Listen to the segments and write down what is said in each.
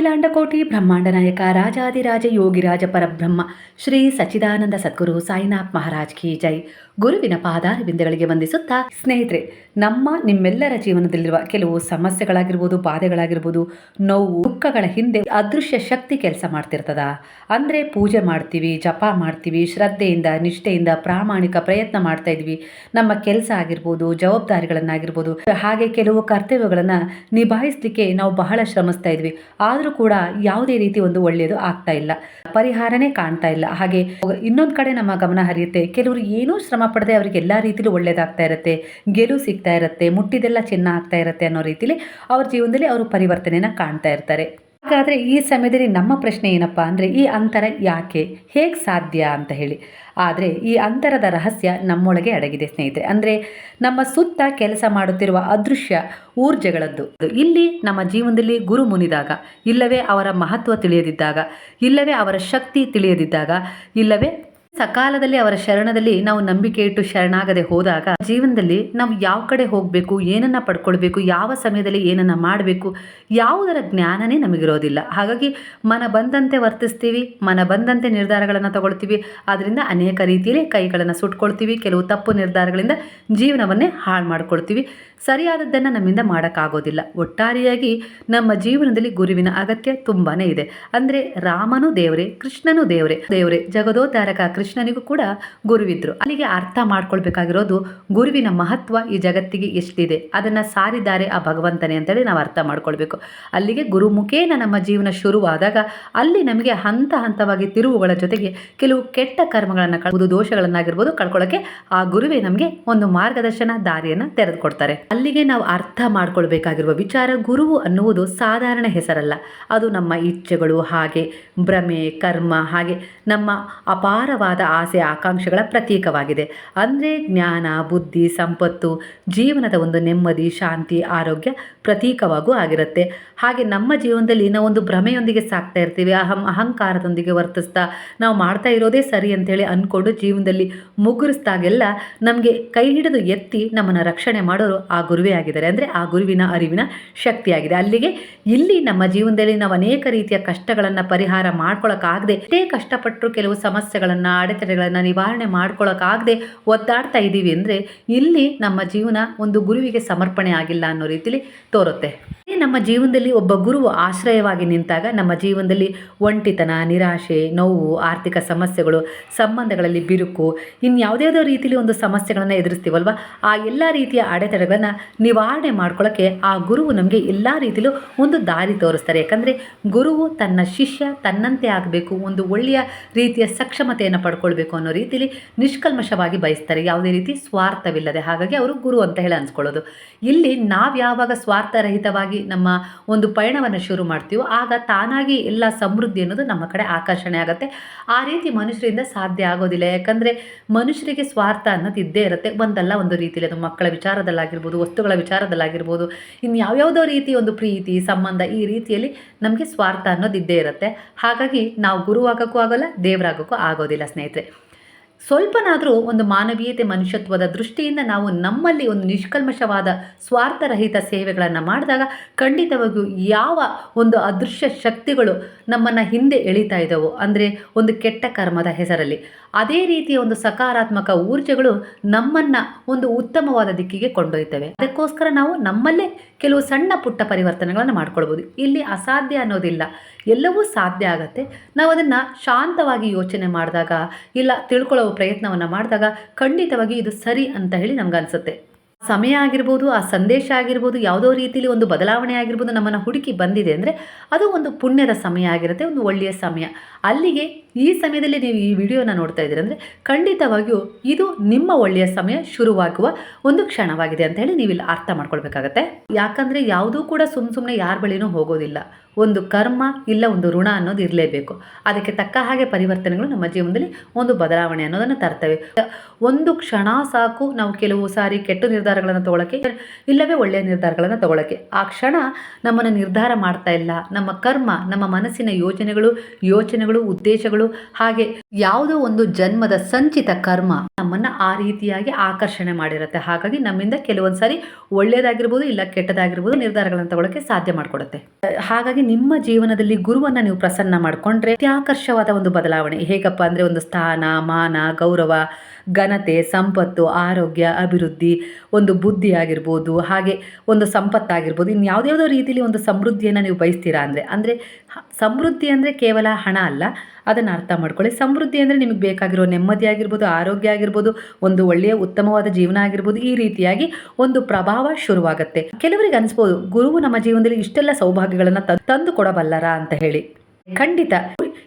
ಅಖಿಲಾಂಡ ಕೋಟಿ ಬ್ರಹ್ಮಾಂಡ ನಾಯಕ ರಾಜಾದಿರಾಜ ಯೋಗಿರಾಜ ಪರಬ್ರಹ್ಮ ಶ್ರೀ ಸಚ್ಚಿದಾನಂದ ಸದ್ಗುರು ಸಾಯಿನಾಥ್ ಮಹಾರಾಜ್ ಕಿ ಜೈ. ಗುರುವಿನ ಪಾದಾರ ಬಿಂದೆಗಳಿಗೆ ವಂದಿಸುತ್ತಾ ಸ್ನೇಹಿತರೆ, ನಮ್ಮ ನಿಮ್ಮೆಲ್ಲರ ಜೀವನದಲ್ಲಿರುವ ಕೆಲವು ಸಮಸ್ಯೆಗಳಾಗಿರ್ಬೋದು, ಬಾಧೆಗಳಾಗಿರ್ಬೋದು, ನೋವು, ದುಃಖಗಳ ಹಿಂದೆ ಅದೃಶ್ಯ ಶಕ್ತಿ ಕೆಲಸ ಮಾಡ್ತಿರ್ತದ. ಅಂದರೆ ಪೂಜೆ ಮಾಡ್ತೀವಿ, ಜಪ ಮಾಡ್ತೀವಿ, ಶ್ರದ್ಧೆಯಿಂದ, ನಿಷ್ಠೆಯಿಂದ ಪ್ರಾಮಾಣಿಕ ಪ್ರಯತ್ನ ಮಾಡ್ತಾ ಇದ್ವಿ. ನಮ್ಮ ಕೆಲಸ ಆಗಿರ್ಬೋದು, ಜವಾಬ್ದಾರಿಗಳನ್ನಾಗಿರ್ಬೋದು, ಹಾಗೆ ಕೆಲವು ಕರ್ತವ್ಯಗಳನ್ನು ನಿಭಾಯಿಸಲಿಕ್ಕೆ ನಾವು ಬಹಳ ಶ್ರಮಿಸ್ತಾ ಇದ್ವಿ. ಆದರೂ ಕೂಡ ಯಾವುದೇ ರೀತಿ ಒಂದು ಒಳ್ಳೆಯದು ಆಗ್ತಾ ಇಲ್ಲ. ಪರಿಹಾರನೇ ಕಾಣ್ತಾ ಇಲ್ಲ. ಹಾಗೆ ಇನ್ನೊಂದು ಕಡೆ ನಮ್ಮ ಗಮನ ಹರಿಯುತ್ತೆ, ಕೆಲವರು ಏನೂ ಶ್ರಮ ಪಡದೆ ಅವರಿಗೆ ಎಲ್ಲ ರೀತಿಲೂ ಒಳ್ಳೇದಾಗ್ತಾ ಇರುತ್ತೆ, ಗೆಲುವು ಸಿಗ್ತಾ ಇರುತ್ತೆ, ಮುಟ್ಟಿದೆಲ್ಲ ಚೆನ್ನಾಗ್ತಾ ಇರುತ್ತೆ ಅನ್ನೋ ರೀತಿಲಿ ಅವ್ರ ಜೀವನದಲ್ಲಿ ಅವರು ಪರಿವರ್ತನೆನ ಕಾಣ್ತಾ ಇರ್ತಾರೆ. ಹಾಗಾದರೆ ಈ ಸಮಯದಲ್ಲಿ ನಮ್ಮ ಪ್ರಶ್ನೆ ಏನಪ್ಪ ಅಂದರೆ ಈ ಅಂತರ ಯಾಕೆ? ಹೇಗೆ ಸಾಧ್ಯ ಅಂತ ಹೇಳಿ. ಆದರೆ ಈ ಅಂತರದ ರಹಸ್ಯ ನಮ್ಮೊಳಗೆ ಅಡಗಿದೆ ಸ್ನೇಹಿತರೆ. ಅಂದರೆ ನಮ್ಮ ಸುತ್ತ ಕೆಲಸ ಮಾಡುತ್ತಿರುವ ಅದೃಶ್ಯ ಊರ್ಜೆಗಳದ್ದು. ಇಲ್ಲಿ ನಮ್ಮ ಜೀವನದಲ್ಲಿ ಗುರು ಮುನಿದಾಗ, ಇಲ್ಲವೇ ಅವರ ಮಹತ್ವ ತಿಳಿಯದಿದ್ದಾಗ, ಇಲ್ಲವೇ ಅವರ ಶಕ್ತಿ ತಿಳಿಯದಿದ್ದಾಗ, ಇಲ್ಲವೇ ಸಕಾಲದಲ್ಲಿ ಅವರ ಶರಣದಲ್ಲಿ ನಾವು ನಂಬಿಕೆ ಇಟ್ಟು ಶರಣಾಗದೆ ಹೋದಾಗ ಜೀವನದಲ್ಲಿ ನಾವು ಯಾವ ಕಡೆ ಹೋಗಬೇಕು, ಏನನ್ನ ಪಡ್ಕೊಳ್ಬೇಕು, ಯಾವ ಸಮಯದಲ್ಲಿ ಏನನ್ನ ಮಾಡಬೇಕು, ಯಾವುದರ ಜ್ಞಾನನೇ ನಮಗಿರೋದಿಲ್ಲ. ಹಾಗಾಗಿ ಮನ ಬಂದಂತೆ ವರ್ತಿಸ್ತೀವಿ, ಮನ ಬಂದಂತೆ ನಿರ್ಧಾರಗಳನ್ನು ತಗೊಳ್ತೀವಿ. ಅದರಿಂದ ಅನೇಕ ರೀತಿಯಲ್ಲಿ ಕೈಗಳನ್ನು ಸುಟ್ಕೊಳ್ತೀವಿ, ಕೆಲವು ತಪ್ಪು ನಿರ್ಧಾರಗಳಿಂದ ಜೀವನವನ್ನೇ ಹಾಳು ಮಾಡ್ಕೊಳ್ತೀವಿ. ಸರಿಯಾದದ್ದನ್ನು ನಮ್ಮಿಂದ ಮಾಡೋಕ್ಕಾಗೋದಿಲ್ಲ. ಒಟ್ಟಾರೆಯಾಗಿ ನಮ್ಮ ಜೀವನದಲ್ಲಿ ಗುರುವಿನ ಅಗತ್ಯ ತುಂಬಾ ಇದೆ. ಅಂದರೆ ರಾಮನು ದೇವರೇ, ಕೃಷ್ಣನು ದೇವರೇ ದೇವರೇ, ಜಗದೋದ್ಧಾರಕ ಕೃಷ್ಣನಿಗೂ ಕೂಡ ಗುರುವಿದ್ರು. ಅಲ್ಲಿಗೆ ಅರ್ಥ ಮಾಡ್ಕೊಳ್ಬೇಕಾಗಿರೋದು ಗುರುವಿನ ಮಹತ್ವ ಈ ಜಗತ್ತಿಗೆ ಎಷ್ಟಿದೆ, ಅದನ್ನು ಸಾರಿದ್ದಾರೆ ಆ ಭಗವಂತನೇ ಅಂತೇಳಿ ನಾವು ಅರ್ಥ ಮಾಡ್ಕೊಳ್ಬೇಕು. ಅಲ್ಲಿಗೆ ಗುರುಮುಖೇನ ನಮ್ಮ ಜೀವನ ಶುರುವಾದಾಗ ಅಲ್ಲಿ ನಮಗೆ ಹಂತ ಹಂತವಾಗಿ ತಿರುವುಗಳ ಜೊತೆಗೆ ಕೆಲವು ಕೆಟ್ಟ ಕರ್ಮಗಳನ್ನು ಕಳ್ಬೋದು ದೋಷಗಳನ್ನಾಗಿರ್ಬೋದು ಕಳ್ಕೊಳ್ಳೋಕೆ ಆ ಗುರುವೇ ನಮಗೆ ಒಂದು ಮಾರ್ಗದರ್ಶನ ದಾರಿಯನ್ನು ತೆರೆದುಕೊಡ್ತಾರೆ. ಅಲ್ಲಿಗೆ ನಾವು ಅರ್ಥ ಮಾಡ್ಕೊಳ್ಬೇಕಾಗಿರುವ ವಿಚಾರ ಗುರುವು ಅನ್ನುವುದು ಸಾಧಾರಣ ಹೆಸರಲ್ಲ. ಅದು ನಮ್ಮ ಇಚ್ಛೆಗಳು ಹಾಗೆ, ಭ್ರಮೆ, ಕರ್ಮ ಹಾಗೆ ನಮ್ಮ ಅಪಾರವಾದ ಆಸೆ ಆಕಾಂಕ್ಷೆಗಳ ಪ್ರತೀಕವಾಗಿದೆ. ಅಂದರೆ ಜ್ಞಾನ, ಬುದ್ಧಿ, ಸಂಪತ್ತು, ಜೀವನದ ಒಂದು ನೆಮ್ಮದಿ, ಶಾಂತಿ, ಆರೋಗ್ಯ ಪ್ರತೀಕವಾಗೂ ಆಗಿರುತ್ತೆ. ಹಾಗೆ ನಮ್ಮ ಜೀವನದಲ್ಲಿ ನಾವು ಒಂದು ಭ್ರಮೆಯೊಂದಿಗೆ ಸಾಕ್ತಾ ಇರ್ತೀವಿ, ಅಹಂ ಅಹಂಕಾರದೊಂದಿಗೆ ವರ್ತಿಸ್ತಾ ನಾವು ಮಾಡ್ತಾ ಇರೋದೇ ಸರಿ ಅಂತೇಳಿ ಅಂದ್ಕೊಂಡು ಜೀವನದಲ್ಲಿ ಮುಗುರಿಸ್ದಾಗೆಲ್ಲ ನಮಗೆ ಕೈ ಹಿಡಿದು ಎತ್ತಿ ನಮ್ಮನ್ನು ರಕ್ಷಣೆ ಮಾಡೋರು ಆ ಗುರುವೇ ಆಗಿದ್ದಾರೆ. ಅಂದರೆ ಆ ಗುರುವಿನ ಅರಿವಿನ ಶಕ್ತಿಯಾಗಿದೆ. ಅಲ್ಲಿಗೆ ಇಲ್ಲಿ ನಮ್ಮ ಜೀವನದಲ್ಲಿ ನಾವು ಅನೇಕ ರೀತಿಯ ಕಷ್ಟಗಳನ್ನು ಪರಿಹಾರ ಮಾಡ್ಕೊಳಕ್ಕಾಗದೆ ಎಷ್ಟೇ ಕಷ್ಟಪಟ್ಟರು ಕೆಲವು ಸಮಸ್ಯೆಗಳನ್ನು ಅಡೆತಡೆಗಳನ್ನು ನಿವಾರಣೆ ಮಾಡ್ಕೊಳ್ಳೋಕ್ಕಾಗದೆ ಒದ್ದಾಡ್ತಾ ಇದ್ದೀವಿ ಅಂದರೆ ಇಲ್ಲಿ ನಮ್ಮ ಜೀವನ ಒಂದು ಗುರುವಿಗೆ ಸಮರ್ಪಣೆ ಆಗಿಲ್ಲ ಅನ್ನೋ ರೀತಿಲಿ ತೋರುತ್ತೆ. ನಮ್ಮ ಜೀವನದಲ್ಲಿ ಒಬ್ಬ ಗುರುವು ಆಶ್ರಯವಾಗಿ ನಿಂತಾಗ ನಮ್ಮ ಜೀವನದಲ್ಲಿ ಒಂಟಿತನ, ನಿರಾಶೆ, ನೋವು, ಆರ್ಥಿಕ ಸಮಸ್ಯೆಗಳು, ಸಂಬಂಧಗಳಲ್ಲಿ ಬಿರುಕು ಇನ್ಯಾವುದ್ಯಾವುದೋ ರೀತಿಯಲ್ಲಿ ಒಂದು ಸಮಸ್ಯೆಗಳನ್ನು ಎದುರಿಸ್ತೀವಲ್ವ? ಆ ಎಲ್ಲ ರೀತಿಯ ಅಡೆತಡೆಗಳನ್ನು ನಿವಾರಣೆ ಮಾಡ್ಕೊಳ್ಳೋಕ್ಕೆ ಆ ಗುರುವು ನಮಗೆ ಎಲ್ಲ ರೀತಿಯಲ್ಲೂ ಒಂದು ದಾರಿ ತೋರಿಸ್ತಾರೆ. ಯಾಕಂದರೆ ಗುರುವು ತನ್ನ ಶಿಷ್ಯ, ತನ್ನಂತೆ ಆಗಬೇಕು, ಒಂದು ಒಳ್ಳೆಯ ರೀತಿಯ ಸಕ್ಷಮತೆಯನ್ನು ಪಡ್ಕೊಳ್ಬೇಕು ಅನ್ನೋ ರೀತಿಯಲ್ಲಿ ನಿಷ್ಕಲ್ಮಶವಾಗಿ ಬಯಸ್ತಾರೆ. ಯಾವುದೇ ರೀತಿ ಸ್ವಾರ್ಥವಿಲ್ಲದೆ. ಹಾಗಾಗಿ ಅವರು ಗುರು ಅಂತ ಹೇಳಿ ಅನ್ಸ್ಕೊಳ್ಳೋದು. ಇಲ್ಲಿ ನಾವು ಯಾವಾಗ ಸ್ವಾರ್ಥರಹಿತವಾಗಿ ನಮ್ಮ ಒಂದು ಪಯಣವನ್ನು ಶುರು ಮಾಡ್ತೀವೋ, ಆಗ ತಾನಾಗಿ ಎಲ್ಲ ಸಮೃದ್ಧಿ ಅನ್ನೋದು ನಮ್ಮ ಕಡೆ ಆಕರ್ಷಣೆ ಆಗುತ್ತೆ. ಆ ರೀತಿ ಮನುಷ್ಯರಿಂದ ಸಾಧ್ಯ ಆಗೋದಿಲ್ಲ. ಯಾಕಂದರೆ ಮನುಷ್ಯರಿಗೆ ಸ್ವಾರ್ಥ ಅನ್ನೋದು ಇದ್ದೇ ಇರುತ್ತೆ. ಒಂದಲ್ಲ ಒಂದು ರೀತಿಯಲ್ಲಿ ಅದು ಮಕ್ಕಳ ವಿಚಾರದಲ್ಲಾಗಿರ್ಬೋದು, ವಸ್ತುಗಳ ವಿಚಾರದಲ್ಲಾಗಿರ್ಬೋದು ಇನ್ನು ಯಾವ್ಯಾವುದೋ ರೀತಿ ಒಂದು ಪ್ರೀತಿ, ಸಂಬಂಧ, ಈ ರೀತಿಯಲ್ಲಿ ನಮಗೆ ಸ್ವಾರ್ಥ ಅನ್ನೋದು ಇದ್ದೇ ಇರುತ್ತೆ. ಹಾಗಾಗಿ ನಾವು ಗುರುವಾಗೋಕ್ಕೂ ಆಗೋಲ್ಲ, ದೇವರಾಗೋಕ್ಕೂ ಆಗೋದಿಲ್ಲ ಸ್ನೇಹಿತರೆ. ಸ್ವಲ್ಪನಾದರೂ ಒಂದು ಮಾನವೀಯತೆ ಮನುಷ್ಯತ್ವದ ದೃಷ್ಟಿಯಿಂದ ನಾವು ನಮ್ಮಲ್ಲಿ ಒಂದು ನಿಷ್ಕಲ್ಮಶವಾದ ಸ್ವಾರ್ಥರಹಿತ ಸೇವೆಗಳನ್ನು ಮಾಡಿದಾಗ ಖಂಡಿತವಾಗಿಯೂ ಯಾವ ಒಂದು ಅದೃಶ್ಯ ಶಕ್ತಿಗಳು ನಮ್ಮನ್ನು ಹಿಂದೆ ಎಳಿತಾ ಇದ್ದವು. ಅಂದರೆ ಒಂದು ಕೆಟ್ಟ ಕರ್ಮದ ಹೆಸರಲ್ಲಿ. ಅದೇ ರೀತಿಯ ಒಂದು ಸಕಾರಾತ್ಮಕ ಊರ್ಜೆಗಳು ನಮ್ಮನ್ನು ಒಂದು ಉತ್ತಮವಾದ ದಿಕ್ಕಿಗೆ ಕೊಂಡೊಯ್ತವೆ. ಅದಕ್ಕೋಸ್ಕರ ನಾವು ನಮ್ಮಲ್ಲೇ ಕೆಲವು ಸಣ್ಣ ಪುಟ್ಟ ಪರಿವರ್ತನೆಗಳನ್ನು ಮಾಡ್ಕೊಳ್ಬೋದು. ಇಲ್ಲಿ ಅಸಾಧ್ಯ ಅನ್ನೋದಿಲ್ಲ. ಎಲ್ಲವೂ ಸಾಧ್ಯ ಆಗುತ್ತೆ. ನಾವು ಅದನ್ನು ಶಾಂತವಾಗಿ ಯೋಚನೆ ಮಾಡಿದಾಗ, ಇಲ್ಲ ತಿಳ್ಕೊಳ್ಳೋ ಪ್ರಯತ್ನವನ್ನು ಮಾಡಿದಾಗ ಖಂಡಿತವಾಗಿ ಇದು ಸರಿ ಅಂತ ಹೇಳಿ ನಮಗನ್ಸುತ್ತೆ ಸಮಯ ಆಗಿರ್ಬೋದು, ಆ ಸಂದೇಶ ಆಗಿರ್ಬೋದು, ಯಾವುದೋ ರೀತಿಯಲ್ಲಿ ಒಂದು ಬದಲಾವಣೆ ಆಗಿರ್ಬೋದು ನಮ್ಮನ್ನು ಹುಡುಕಿ ಬಂದಿದೆ ಅಂದರೆ ಅದು ಒಂದು ಪುಣ್ಯದ ಸಮಯ ಆಗಿರುತ್ತೆ, ಒಂದು ಒಳ್ಳೆಯ ಸಮಯ. ಅಲ್ಲಿಗೆ ಈ ಸಮಯದಲ್ಲಿ ನೀವು ಈ ವಿಡಿಯೋನ ನೋಡ್ತಾ ಇದ್ದೀರಿ ಅಂದರೆ ಖಂಡಿತವಾಗಿಯೂ ಇದು ನಿಮ್ಮ ಒಳ್ಳೆಯ ಸಮಯ ಶುರುವಾಗುವ ಒಂದು ಕ್ಷಣವಾಗಿದೆ ಅಂತ ಹೇಳಿ ನೀವಿಲ್ಲಿ ಅರ್ಥ ಮಾಡ್ಕೊಳ್ಬೇಕಾಗತ್ತೆ. ಯಾಕಂದರೆ ಯಾವುದೂ ಕೂಡ ಸುಮ್ಮ ಸುಮ್ಮನೆ ಯಾರ ಬಳಿನೂ ಹೋಗೋದಿಲ್ಲ. ಒಂದು ಕರ್ಮ ಇಲ್ಲ ಒಂದು ಋಣ ಅನ್ನೋದು ಇರಲೇಬೇಕು. ಅದಕ್ಕೆ ತಕ್ಕ ಹಾಗೆ ಪರಿವರ್ತನೆಗಳು ನಮ್ಮ ಜೀವನದಲ್ಲಿ ಒಂದು ಬದಲಾವಣೆ ಅನ್ನೋದನ್ನು ತರ್ತವೆ. ಒಂದು ಕ್ಷಣ ಸಾಕು ನಾವು ಕೆಲವು ಸಾರಿ ಕೆಟ್ಟ ನಿರ್ಧಾರಗಳನ್ನು ತಗೊಳ್ಳೋಕ್ಕೆ ಇಲ್ಲವೇ ಒಳ್ಳೆಯ ನಿರ್ಧಾರಗಳನ್ನು ತಗೊಳ್ಳೋಕ್ಕೆ ಆ ಕ್ಷಣ ನಮ್ಮನ್ನು ನಿರ್ಧಾರ ಮಾಡ್ತಾ ಇಲ್ಲ. ನಮ್ಮ ಕರ್ಮ, ನಮ್ಮ ಮನಸ್ಸಿನ ಯೋಜನೆಗಳು, ಯೋಚನೆಗಳು, ಉದ್ದೇಶಗಳು, ಹಾಗೆ ಯಾವುದೋ ಒಂದು ಜನ್ಮದ ಸಂಚಿತ ಕರ್ಮ ನಮ್ಮನ್ನ ಆ ರೀತಿಯಾಗಿ ಆಕರ್ಷಣೆ ಮಾಡಿರುತ್ತೆ. ಹಾಗಾಗಿ ನಮ್ಮಿಂದ ಕೆಲವೊಂದು ಸಾರಿ ಒಳ್ಳೆಯದಾಗಿರ್ಬೋದು, ಇಲ್ಲ ಕೆಟ್ಟದಾಗಿರ್ಬೋದು ನಿರ್ಧಾರಗಳನ್ನು ತಗೊಳ್ಳೋಕ್ಕೆ ಸಾಧ್ಯ ಮಾಡಿಕೊಡುತ್ತೆ. ಹಾಗಾಗಿ ಹಾಗೆ ನಿಮ್ಮ ಜೀವನದಲ್ಲಿ ಗುರುವನ್ನ ನೀವು ಪ್ರಸನ್ನ ಮಾಡಿಕೊಂಡ್ರೆ ಅತ್ಯಾಕರ್ಷವಾದ ಒಂದು ಬದಲಾವಣೆ. ಹೇಗಪ್ಪ ಅಂದ್ರೆ ಒಂದು ಸ್ಥಾನ, ಮಾನ, ಗೌರವ ಘನತೆ, ಸಂಪತ್ತು, ಆರೋಗ್ಯ, ಅಭಿವೃದ್ಧಿ ಒಂದು ಬುದ್ಧಿ ಆಗಿರ್ಬೋದು ಹಾಗೆ ಒಂದು ಸಂಪತ್ತಾಗಿರ್ಬೋದು. ಇನ್ನು ಯಾವುದ್ಯಾವುದೋ ರೀತಿಯಲ್ಲಿ ಒಂದು ಸಮೃದ್ಧಿಯನ್ನು ನೀವು ಬಯಸ್ತೀರಾ ಅಂದರೆ ಅಂದರೆ ಸಮೃದ್ಧಿ ಅಂದರೆ ಕೇವಲ ಹಣ ಅಲ್ಲ, ಅದನ್ನು ಅರ್ಥ ಮಾಡ್ಕೊಳ್ಳಿ. ಸಮೃದ್ಧಿ ಅಂದರೆ ನಿಮಗೆ ಬೇಕಾಗಿರೋ ನೆಮ್ಮದಿ ಆಗಿರ್ಬೋದು, ಆರೋಗ್ಯ ಆಗಿರ್ಬೋದು, ಒಂದು ಒಳ್ಳೆಯ ಉತ್ತಮವಾದ ಜೀವನ ಆಗಿರ್ಬೋದು, ಈ ರೀತಿಯಾಗಿ ಒಂದು ಪ್ರಭಾವ ಶುರುವಾಗುತ್ತೆ. ಕೆಲವರಿಗೆ ಅನಿಸ್ಬೋದು, ಗುರುವು ನಮ್ಮ ಜೀವನದಲ್ಲಿ ಇಷ್ಟೆಲ್ಲ ಸೌಭಾಗ್ಯಗಳನ್ನು ತಂದು ಕೊಡಬಲ್ಲರ ಅಂತ ಹೇಳಿ. ಖಂಡಿತ.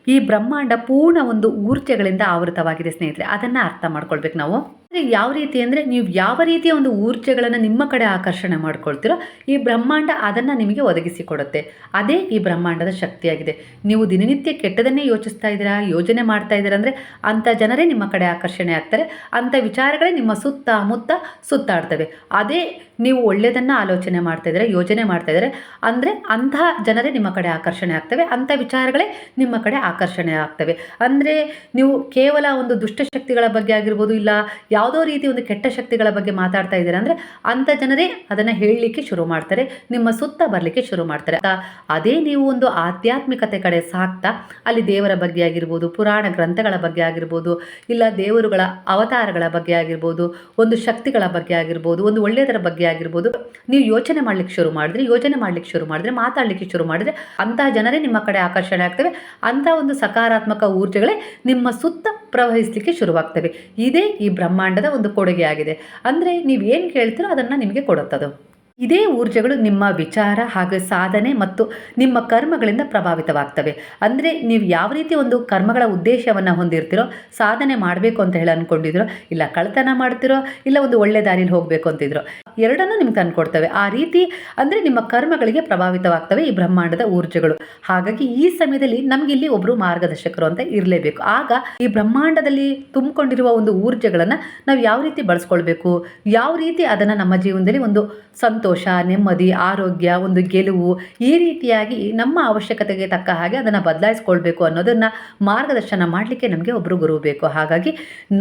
ಈ ಬ್ರಹ್ಮಾಂಡ ಪೂರ್ಣ ಒಂದು ಊರ್ಜೆಗಳಿಂದ ಆವೃತವಾಗಿದೆ ಸ್ನೇಹಿತರೆ. ಅದನ್ನು ಅರ್ಥ ಮಾಡ್ಕೊಳ್ಬೇಕು ನಾವು. ಯಾವ ರೀತಿ ಅಂದರೆ ನೀವು ಯಾವ ರೀತಿಯ ಒಂದು ಊರ್ಜೆಗಳನ್ನು ನಿಮ್ಮ ಕಡೆ ಆಕರ್ಷಣೆ ಮಾಡ್ಕೊಳ್ತೀರೋ ಈ ಬ್ರಹ್ಮಾಂಡ ಅದನ್ನು ನಿಮಗೆ ಒದಗಿಸಿಕೊಡುತ್ತೆ ಅದೇ ಈ ಬ್ರಹ್ಮಾಂಡದ ಶಕ್ತಿಯಾಗಿದೆ. ನೀವು ದಿನನಿತ್ಯ ಕೆಟ್ಟದನ್ನೇ ಯೋಚಿಸ್ತಾ ಇದ್ದೀರಾ, ಯೋಜನೆ ಮಾಡ್ತಾ ಇದ್ದೀರಾ ಅಂದರೆ ಅಂಥ ಜನರೇ ನಿಮ್ಮ ಕಡೆ ಆಕರ್ಷಣೆ ಆಗ್ತಾರೆ. ಅಂಥ ವಿಚಾರಗಳೇ ನಿಮ್ಮ ಸುತ್ತ ಮುತ್ತ ಸುತ್ತಾಡ್ತವೆ. ಅದೇ ನೀವು ಒಳ್ಳೆಯದನ್ನು ಆಲೋಚನೆ ಮಾಡ್ತಾ ಇದ್ದಾರೆ, ಯೋಜನೆ ಮಾಡ್ತಾ ಇದ್ದಾರೆ ಅಂದರೆ ಅಂತಹ ಜನರೇ ನಿಮ್ಮ ಕಡೆ ಆಕರ್ಷಣೆ ಆಗ್ತವೆ. ಅಂಥ ವಿಚಾರಗಳೇ ನಿಮ್ಮ ಕಡೆ ಆಕರ್ಷಣೆ ಆಗ್ತವೆ. ಅಂದರೆ ನೀವು ಕೇವಲ ಒಂದು ದುಷ್ಟಶಕ್ತಿಗಳ ಬಗ್ಗೆ ಆಗಿರ್ಬೋದು ಇಲ್ಲ ಯಾವುದೋ ರೀತಿ ಒಂದು ಕೆಟ್ಟ ಶಕ್ತಿಗಳ ಬಗ್ಗೆ ಮಾತಾಡ್ತಾ ಇದ್ದೀರಾ ಅಂದರೆ ಅಂಥ ಜನರೇ ಅದನ್ನು ಹೇಳಲಿಕ್ಕೆ ಶುರು ಮಾಡ್ತಾರೆ, ನಿಮ್ಮ ಸುತ್ತ ಬರಲಿಕ್ಕೆ ಶುರು ಮಾಡ್ತಾರೆ. ಅದೇ ನೀವು ಒಂದು ಆಧ್ಯಾತ್ಮಿಕತೆ ಕಡೆ ಸಾಕ್ತಾ, ಅಲ್ಲಿ ದೇವರ ಬಗ್ಗೆ ಆಗಿರ್ಬೋದು, ಪುರಾಣ ಗ್ರಂಥಗಳ ಬಗ್ಗೆ ಆಗಿರ್ಬೋದು, ಇಲ್ಲ ದೇವರುಗಳ ಅವತಾರಗಳ ಬಗ್ಗೆ ಆಗಿರ್ಬೋದು, ಒಂದು ಶಕ್ತಿಗಳ ಬಗ್ಗೆ ಆಗಿರ್ಬೋದು, ಒಂದು ಒಳ್ಳೆಯದರ ಬಗ್ಗೆ ಆಗಿರ್ಬೋದು, ನೀವು ಯೋಚನೆ ಮಾಡ್ಲಿಕ್ಕೆ ಶುರು ಮಾಡಿದ್ರೆ, ಯೋಚನೆ ಮಾಡ್ಲಿಕ್ಕೆ ಶುರು ಮಾಡಿದ್ರೆ, ಮಾತಾಡಲಿಕ್ಕೆ ಶುರು ಮಾಡಿದ್ರೆ ಅಂತಹ ಜನರೇ ನಿಮ್ಮ ಕಡೆ ಆಕರ್ಷಣೆ ಆಗ್ತವೆ. ಅಂಥ ಒಂದು ಸಕಾರಾತ್ಮಕ ಊರ್ಜೆಗಳೇ ನಿಮ್ಮ ಸುತ್ತ ಪ್ರವಹಿಸಲಿಕ್ಕೆ ಶುರುವಾಗ್ತವೆ. ಇದೇ ಈ ಬ್ರಹ್ಮಾಂಡದ ಒಂದು ಕೊಡುಗೆಯಾಗಿದೆ. ಅಂದರೆ ನೀವು ಏನು ಕೇಳ್ತೀರೋ ಅದನ್ನು ನಿಮಗೆ ಕೊಡುತ್ತದು. ಇದೇ ಊರ್ಜೆಗಳು ನಿಮ್ಮ ವಿಚಾರ ಹಾಗೂ ಸಾಧನೆ ಮತ್ತು ನಿಮ್ಮ ಕರ್ಮಗಳಿಂದ ಪ್ರಭಾವಿತವಾಗ್ತವೆ. ಅಂದರೆ ನೀವು ಯಾವ ರೀತಿ ಒಂದು ಕರ್ಮಗಳ ಉದ್ದೇಶವನ್ನು ಹೊಂದಿರ್ತೀರೋ, ಸಾಧನೆ ಮಾಡಬೇಕು ಅಂತ ಹೇಳಿ ಅಂದ್ಕೊಂಡಿದ್ರೋ ಇಲ್ಲ ಕಳ್ತನ ಮಾಡ್ತಿರೋ, ಇಲ್ಲ ಒಂದು ಒಳ್ಳೆ ದಾರಿಯಲ್ಲಿ ಹೋಗಬೇಕು ಅಂತಿದ್ರು ಎರಡನ್ನೂ ನಿಮ್ಗೆ ತಂದುಕೊಡ್ತವೆ. ಆ ರೀತಿ ಅಂದರೆ ನಿಮ್ಮ ಕರ್ಮಗಳಿಗೆ ಪ್ರಭಾವಿತವಾಗ್ತವೆ ಈ ಬ್ರಹ್ಮಾಂಡದ ಊರ್ಜೆಗಳು. ಹಾಗಾಗಿ ಈ ಸಮಯದಲ್ಲಿ ನಮ್ಗೆ ಇಲ್ಲಿ ಒಬ್ಬರು ಮಾರ್ಗದರ್ಶಕರು ಅಂತ ಇರಲೇಬೇಕು. ಆಗ ಈ ಬ್ರಹ್ಮಾಂಡದಲ್ಲಿ ತುಂಬಿಕೊಂಡಿರುವ ಒಂದು ಊರ್ಜೆಗಳನ್ನು ನಾವು ಯಾವ ರೀತಿ ಬಳಸ್ಕೊಳ್ಬೇಕು? ಯಾವ ರೀತಿ ಅದನ್ನು ನಮ್ಮ ಜೀವನದಲ್ಲಿ ಒಂದು ಸಂತೋಷ, ನೆಮ್ಮದಿ, ಆರೋಗ್ಯ, ಒಂದು ಗೆಲುವು ಈ ರೀತಿಯಾಗಿ ನಮ್ಮ ಅವಶ್ಯಕತೆಗೆ ತಕ್ಕ ಹಾಗೆ ಅದನ್ನು ಬದಲಾಯಿಸ್ಕೊಳ್ಬೇಕು ಅನ್ನೋದನ್ನು ಮಾರ್ಗದರ್ಶನ ಮಾಡಲಿಕ್ಕೆ ನಮಗೆ ಒಬ್ಬರು ಗುರು ಬೇಕು. ಹಾಗಾಗಿ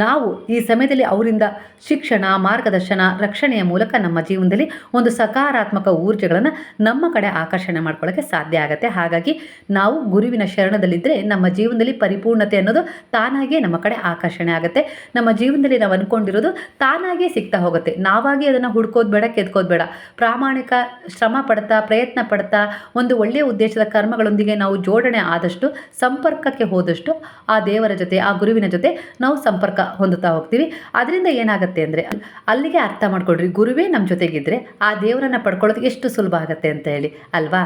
ನಾವು ಈ ಸಮಯದಲ್ಲಿ ಅವರಿಂದ ಶಿಕ್ಷಣ, ಮಾರ್ಗದರ್ಶನ, ರಕ್ಷಣೆಯ ಮೂಲಕ ನಮ್ಮ ಜೀವನದಲ್ಲಿ ಒಂದು ಸಕಾರಾತ್ಮಕ ಊರ್ಜೆಗಳನ್ನು ನಮ್ಮ ಕಡೆ ಆಕರ್ಷಣೆ ಮಾಡ್ಕೊಳ್ಳೋಕ್ಕೆ ಸಾಧ್ಯ ಆಗುತ್ತೆ. ಹಾಗಾಗಿ ನಾವು ಗುರುವಿನ ಶರಣದಲ್ಲಿದ್ದರೆ ನಮ್ಮ ಜೀವನದಲ್ಲಿ ಪರಿಪೂರ್ಣತೆ ಅನ್ನೋದು ತಾನಾಗಿಯೇ ನಮ್ಮ ಕಡೆ ಆಕರ್ಷಣೆ ಆಗುತ್ತೆ. ನಮ್ಮ ಜೀವನದಲ್ಲಿ ನಾವು ಅಂದ್ಕೊಂಡಿರೋದು ತಾನಾಗಿಯೇ ಸಿಗ್ತಾ ಹೋಗುತ್ತೆ. ನಾವಾಗಿ ಅದನ್ನು ಹುಡ್ಕೋದು ಬೇಡ, ಕೆದ್ಕೋದು ಬೇಡ. ಪ್ರಾಮಾಣಿಕ ಶ್ರಮ ಪಡ್ತಾ, ಪ್ರಯತ್ನ ಪಡ್ತಾ, ಒಂದು ಒಳ್ಳೆಯ ಉದ್ದೇಶದ ಕರ್ಮಗಳೊಂದಿಗೆ ನಾವು ಜೋಡಣೆ ಆದಷ್ಟು, ಸಂಪರ್ಕಕ್ಕೆ ಹೋದಷ್ಟು ಆ ದೇವರ ಜೊತೆ, ಆ ಗುರುವಿನ ಜೊತೆ ನಾವು ಸಂಪರ್ಕ ಹೊಂದುತ್ತಾ ಹೋಗ್ತೀವಿ. ಅದರಿಂದ ಏನಾಗುತ್ತೆ ಅಂದರೆ ಅಲ್ಲಿಗೆ ಅರ್ಥ ಮಾಡ್ಕೊಳ್ರಿ. ಗುರುವೇ ನಮ್ಮ ಜೊತೆಗಿದ್ದರೆ ಆ ದೇವರನ್ನು ಪಡ್ಕೊಳ್ಳೋದು ಎಷ್ಟು ಸುಲಭ ಆಗುತ್ತೆ ಅಂತ ಹೇಳಿ, ಅಲ್ವಾ?